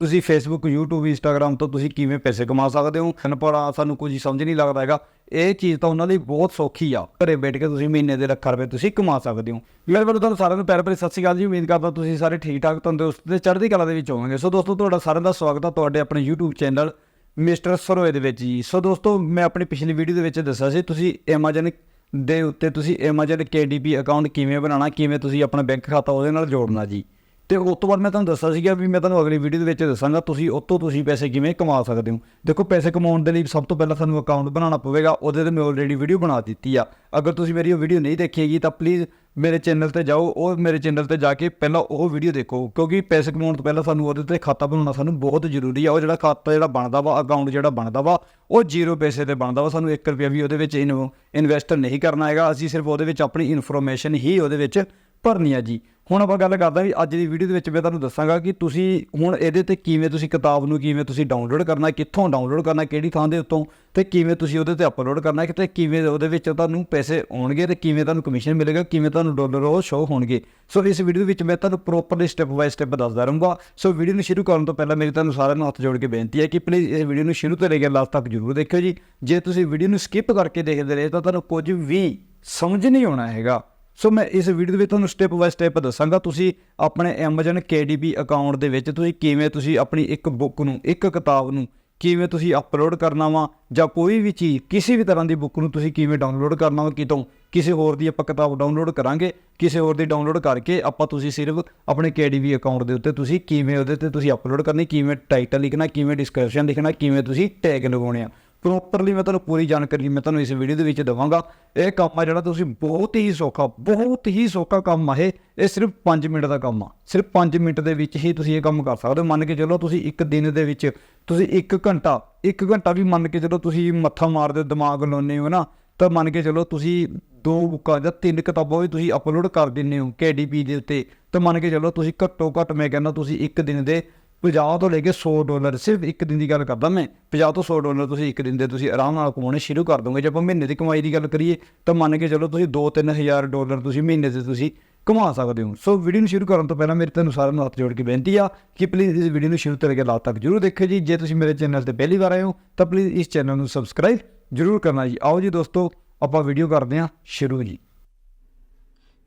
ਤੁਸੀਂ Facebook YouTube, Instagram ਤੋਂ ਤੁਸੀਂ ਕਿਵੇਂ ਪੈਸੇ ਕਮਾ ਸਕਦੇ ਹੋ? ਪਰ ਆ ਸਾਨੂੰ ਕੁਝ ਸਮਝ ਨਹੀਂ ਲੱਗਦਾ ਹੈਗਾ। ਇਹ ਚੀਜ਼ ਤਾਂ ਉਹਨਾਂ ਲਈ ਬਹੁਤ ਸੌਖੀ ਆ। ਘਰੇ ਬੈਠ ਕੇ ਤੁਸੀਂ ਮਹੀਨੇ ਦੇ ਲੱਖਾਂ ਰੁਪਏ ਤੁਸੀਂ ਕਮਾ ਸਕਦੇ ਹੋ। ਮੇਰੇ ਵੱਲੋਂ ਤੁਹਾਨੂੰ ਸਾਰਿਆਂ ਨੂੰ ਪਿਆਰ ਭਰੀ ਸਤਿ ਸ਼੍ਰੀ ਅਕਾਲ ਜੀ। ਉਮੀਦ ਕਰਦਾ ਤੁਸੀਂ ਸਾਰੇ ਠੀਕ ਠਾਕ ਤੰਦਰੁਸਤ ਤੇ ਚੜ੍ਹਦੀ ਕਲਾ ਦੇ ਵਿੱਚ ਹੋਵੋਗੇ। ਸੋ ਦੋਸਤੋ, ਤੁਹਾਡਾ ਸਾਰਿਆਂ ਦਾ ਸਵਾਗਤ ਆ ਤੁਹਾਡੇ ਆਪਣੇ YouTube ਚੈਨਲ ਮਿਸਟਰ ਸਰੋਏ ਦੇ ਵਿੱਚ ਜੀ। ਸੋ ਦੋਸਤੋ, ਮੈਂ ਆਪਣੀ ਪਿਛਲੀ ਵੀਡੀਓ ਦੇ ਵਿੱਚ ਦੱਸਿਆ ਸੀ, ਤੁਸੀਂ Amazon ਦੇ ਉੱਤੇ ਤੁਸੀਂ Amazon KDP ਅਕਾਊਂਟ ਕਿਵੇਂ ਬਣਾਉਣਾ, ਕਿਵੇਂ ਤੁਸੀਂ ਆਪਣਾ ਬੈਂਕ ਖਾਤਾ ਉਹਦੇ ਨਾਲ ਜੋੜਨਾ ਜੀ। ਤੇ ਉਸ ਤੋਂ ਬਾਅਦ ਮੈਂ ਤੁਹਾਨੂੰ ਦੱਸਿਆ ਸੀਗਾ ਵੀ ਮੈਂ ਤੁਹਾਨੂੰ ਅਗਲੀ ਵੀਡੀਓ ਦੇ ਵਿੱਚ ਦੱਸਾਂਗਾ ਤੁਸੀਂ ਉਹ ਤੋਂ ਤੁਸੀਂ ਪੈਸੇ ਕਿਵੇਂ ਕਮਾ ਸਕਦੇ ਹੋ। ਦੇਖੋ, ਪੈਸੇ ਕਮਾਉਣ ਦੇ ਲਈ ਸਭ ਤੋਂ ਪਹਿਲਾਂ ਤੁਹਾਨੂੰ ਅਕਾਊਂਟ ਬਣਾਉਣਾ ਪਵੇਗਾ, ਉਹਦੇ ਤੇ ਮੈਂ ਆਲਰੇਡੀ ਵੀਡੀਓ ਬਣਾ ਦਿੱਤੀ ਆ। ਅਗਰ ਤੁਸੀਂ ਮੇਰੀ ਉਹ ਵੀਡੀਓ ਨਹੀਂ ਦੇਖੀ ਹੈਗੀ ਤਾਂ ਪਲੀਜ਼ ਮੇਰੇ ਚੈਨਲ ਤੇ ਜਾਓ, ਉਹ ਮੇਰੇ ਚੈਨਲ ਤੇ ਜਾ ਕੇ ਪਹਿਲਾਂ ਉਹ ਵੀਡੀਓ ਦੇਖੋ, ਕਿਉਂਕਿ ਪੈਸੇ ਕਮਾਉਣ ਤੋਂ ਪਹਿਲਾਂ ਸਾਨੂੰ ਉਹਦੇ ਤੇ ਖਾਤਾ ਬਣਾਉਣਾ ਸਾਨੂੰ ਬਹੁਤ ਜ਼ਰੂਰੀ ਆ। ਉਹ ਜਿਹੜਾ ਖਾਤਾ ਜਿਹੜਾ ਬਣਦਾ ਵਾ ਅਕਾਊਂਟ ਜਿਹੜਾ ਬਣਦਾ ਵਾ, ਉਹ ਜ਼ੀਰੋ ਪੈਸੇ ਤੇ ਬਣਦਾ ਵਾ। ਸਾਨੂੰ 1 ਰੁਪਿਆ ਵੀ ਉਹਦੇ ਵਿੱਚ ਇਨਵੈਸਟ ਨਹੀਂ ਕਰਨਾ ਹੈਗਾ। ਅਸੀਂ ਸਿਰਫ ਉਹਦੇ ਵਿੱਚ ਆਪਣੀ ਇਨਫੋਰਮੇਸ਼ਨ ਹੀ ਉਹਦੇ ਵਿੱਚ ਭਰਨੀ ਆ ਜੀ। ਹੁਣ ਆਪਾਂ ਗੱਲ ਕਰਦੇ ਹਾਂ ਵੀ ਅੱਜ ਦੀ ਵੀਡੀਓ ਦੇ ਵਿੱਚ ਮੈਂ ਤੁਹਾਨੂੰ ਦੱਸਾਂਗਾ ਕਿ ਤੁਸੀਂ ਹੁਣ ਇਹਦੇ ਤੇ ਕਿਵੇਂ ਤੁਸੀਂ ਕਿਤਾਬ ਨੂੰ ਕਿਵੇਂ ਤੁਸੀਂ ਡਾਊਨਲੋਡ ਕਰਨਾ, ਕਿੱਥੋਂ ਡਾਊਨਲੋਡ ਕਰਨਾ, ਕਿਹੜੀ ਥਾਂ ਦੇ ਉੱਤੋਂ ਤੇ ਕਿਵੇਂ ਤੁਸੀਂ ਉਹਦੇ ਤੇ ਅਪਲੋਡ ਕਰਨਾ ਤੇ ਕਿਵੇਂ ਉਹਦੇ ਵਿੱਚ ਤੁਹਾਨੂੰ ਪੈਸੇ ਆਉਣਗੇ ਤੇ ਕਿਵੇਂ ਤੁਹਾਨੂੰ ਕਮਿਸ਼ਨ ਮਿਲੇਗਾ, ਕਿਵੇਂ ਤੁਹਾਨੂੰ ਡਾਲਰ ਉਹ ਸ਼ੋਅ ਹੋਣਗੇ। ਸੋ ਇਸ ਵੀਡੀਓ ਵਿੱਚ ਮੈਂ ਤੁਹਾਨੂੰ ਪ੍ਰੋਪਰਲੀ ਸਟੈਪ ਬਾਈ ਸਟੈਪ ਦੱਸਦਾ ਰਹੂੰਗਾ। ਸੋ ਵੀਡੀਓ ਨੂੰ ਸ਼ੁਰੂ ਕਰਨ ਤੋਂ ਪਹਿਲਾਂ ਮੇਰੀ ਤੁਹਾਨੂੰ ਸਾਰਿਆਂ ਨੂੰ ਹੱਥ ਜੋੜ ਕੇ ਬੇਨਤੀ ਹੈ ਕਿ ਪਲੀਜ਼ ਇਸ ਵੀਡੀਓ ਨੂੰ ਸ਼ੁਰੂ ਤੋਂ ਲੈ ਕੇ ਲਾਸਟ ਤੱਕ ਜਰੂਰ ਦੇਖਿਓ ਜੀ। ਜੇ ਤੁਸੀਂ ਵੀਡੀਓ ਨੂੰ ਸਕਿਪ ਕਰਕੇ ਦੇਖਦੇ ਰਹੇ ਤਾਂ ਤੁਹਾਨੂੰ ਕੁਝ ਵੀ ਸਮਝ ਨਹੀਂ ਆਉਣਾ ਹੈਗਾ। ਸੋ ਮੈਂ ਇਸ ਵੀਡੀਓ ਦੇ ਵਿੱਚ ਤੁਹਾਨੂੰ ਸਟੈਪ ਬਾਈ ਸਟੈਪ ਦੱਸਾਂਗਾ। ਤੁਸੀਂ ਆਪਣੇ Amazon KDP ਅਕਾਊਂਟ ਦੇ ਵਿੱਚ ਤੁਸੀਂ ਕਿਵੇਂ ਤੁਸੀਂ ਆਪਣੀ ਇੱਕ ਬੁੱਕ ਨੂੰ, ਇੱਕ ਕਿਤਾਬ ਨੂੰ ਕਿਵੇਂ ਤੁਸੀਂ ਅਪਲੋਡ ਕਰਨਾ ਵਾ ਜਾਂ ਕੋਈ ਵੀ ਚੀਜ਼, ਕਿਸੇ ਵੀ ਤਰ੍ਹਾਂ ਦੀ ਬੁੱਕ ਨੂੰ ਤੁਸੀਂ ਕਿਵੇਂ ਡਾਊਨਲੋਡ ਕਰਨਾ ਵਾ, ਕਿਤੋਂ ਕਿਸੇ ਹੋਰ ਦੀ ਆਪਾਂ ਕਿਤਾਬ ਡਾਊਨਲੋਡ ਕਰਾਂਗੇ, ਕਿਸੇ ਹੋਰ ਦੀ ਡਾਊਨਲੋਡ ਕਰਕੇ ਆਪਾਂ ਤੁਸੀਂ ਸਿਰਫ ਆਪਣੇ KDP ਅਕਾਊਂਟ ਦੇ ਉੱਤੇ ਤੁਸੀਂ ਕਿਵੇਂ ਉਹਦੇ ਤੇ ਤੁਸੀਂ ਅਪਲੋਡ ਕਰਨੀ, ਕਿਵੇਂ ਟਾਈਟਲ ਲਿਖਣਾ, ਕਿਵੇਂ ਡਿਸਕ੍ਰਿਪਸ਼ਨ ਲਿਖਣਾ, ਕਿਵੇਂ ਤੁਸੀਂ ਟੈਗ ਲਗਾਉਣੇ ਆ। ਪ੍ਰੋਪਰਲੀ ਮੈਂ ਤੁਹਾਨੂੰ ਪੂਰੀ ਜਾਣਕਾਰੀ ਮੈਂ ਤੁਹਾਨੂੰ ਇਸ ਵੀਡੀਓ ਦੇ ਵਿੱਚ ਦਵਾਂਗਾ। ਇਹ ਕੰਮ ਆ ਜਿਹੜਾ ਤੁਸੀਂ ਬਹੁਤ ਹੀ ਸੌਖਾ, ਬਹੁਤ ਹੀ ਸੌਖਾ ਕੰਮ ਆ ਇਹ। ਇਹ ਸਿਰਫ 5 ਮਿੰਟ ਦਾ ਕੰਮ ਆ। ਸਿਰਫ 5 ਮਿੰਟ ਦੇ ਵਿੱਚ ਹੀ ਤੁਸੀਂ ਇਹ ਕੰਮ ਕਰ ਸਕਦੇ ਹੋ। ਮੰਨ ਕੇ ਚੱਲੋ ਤੁਸੀਂ ਇੱਕ ਦਿਨ ਦੇ ਵਿੱਚ, ਤੁਸੀਂ 1 ਘੰਟਾ 1 ਘੰਟਾ ਵੀ ਮੰਨ ਕੇ ਚੱਲੋ ਤੁਸੀਂ ਮੱਥਾ ਮਾਰਦੇ ਹੋ, ਦਿਮਾਗ ਲਾਉਂਦੇ ਹੋ ਨਾ, ਤਾਂ ਮੰਨ ਕੇ ਚੱਲੋ ਤੁਸੀਂ ਦੋ ਬੁੱਕਾਂ ਜਾਂ ਤਿੰਨ ਕਿਤਾਬਾਂ ਵੀ ਤੁਸੀਂ ਅਪਲੋਡ ਕਰ ਦਿੰਦੇ ਹੋ KDP ਦੇ ਉੱਤੇ। ਤਾਂ ਮੰਨ ਕੇ ਚੱਲੋ ਤੁਸੀਂ ਘੱਟੋ ਘੱਟ ਮੈਂ ਕਹਿੰਦਾ ਤੁਸੀਂ ਇੱਕ ਦਿਨ ਦੇ 50 ਤੋਂ ਲੈ ਕੇ 100 ਡਾਲਰ, ਸਿਰਫ ਇੱਕ ਦਿਨ ਦੀ ਗੱਲ ਕਰਦਾ ਮੈਂ। 50 ਤੋਂ 100 ਡਾਲਰ ਤੁਸੀਂ ਇੱਕ ਦਿਨ ਦੇ ਤੁਸੀਂ ਆਰਾਮ ਨਾਲ ਕਮਾਉਣੇ ਸ਼ੁਰੂ ਕਰ ਦੋਗੇ। ਜੇ ਆਪਾਂ ਮਹੀਨੇ ਦੀ ਕਮਾਈ ਦੀ ਗੱਲ ਕਰੀਏ, ਤਾਂ ਮੰਨ ਕੇ ਚਲੋ ਤੁਸੀਂ 2-3000 ਡਾਲਰ ਤੁਸੀਂ ਮਹੀਨੇ ਦੇ ਤੁਸੀਂ ਕਮਾ ਸਕਦੇ ਹੋ। ਸੋ ਵੀਡੀਓ ਨੂੰ ਸ਼ੁਰੂ ਕਰਨ ਤੋਂ ਪਹਿਲਾਂ ਮੇਰੇ ਤੁਹਾਨੂੰ ਸਾਰਿਆਂ ਨੂੰ ਹੱਥ ਜੋੜ ਕੇ ਬੇਨਤੀ ਆ ਕਿ ਪਲੀਜ਼ ਇਸ ਵੀਡੀਓ ਨੂੰ ਸ਼ੁਰੂ ਤੋਂ ਲੈ ਕੇ ਲਾਸਟ ਤੱਕ ਜਰੂਰ ਦੇਖਿਓ ਜੀ। ਜੇ ਤੁਸੀਂ ਮੇਰੇ ਚੈਨਲ ਤੇ ਪਹਿਲੀ ਵਾਰ ਆਏ ਹੋ, ਤਾਂ ਪਲੀਜ਼ ਇਸ ਚੈਨਲ ਨੂੰ ਸਬਸਕ੍ਰਾਈਬ ਜਰੂਰ ਕਰਨਾ ਜੀ। ਆਓ ਜੀ ਦੋਸਤੋ, ਆਪਾਂ ਵੀਡੀਓ ਕਰਦੇ ਹਾਂ ਸ਼ੁਰੂ ਜੀ।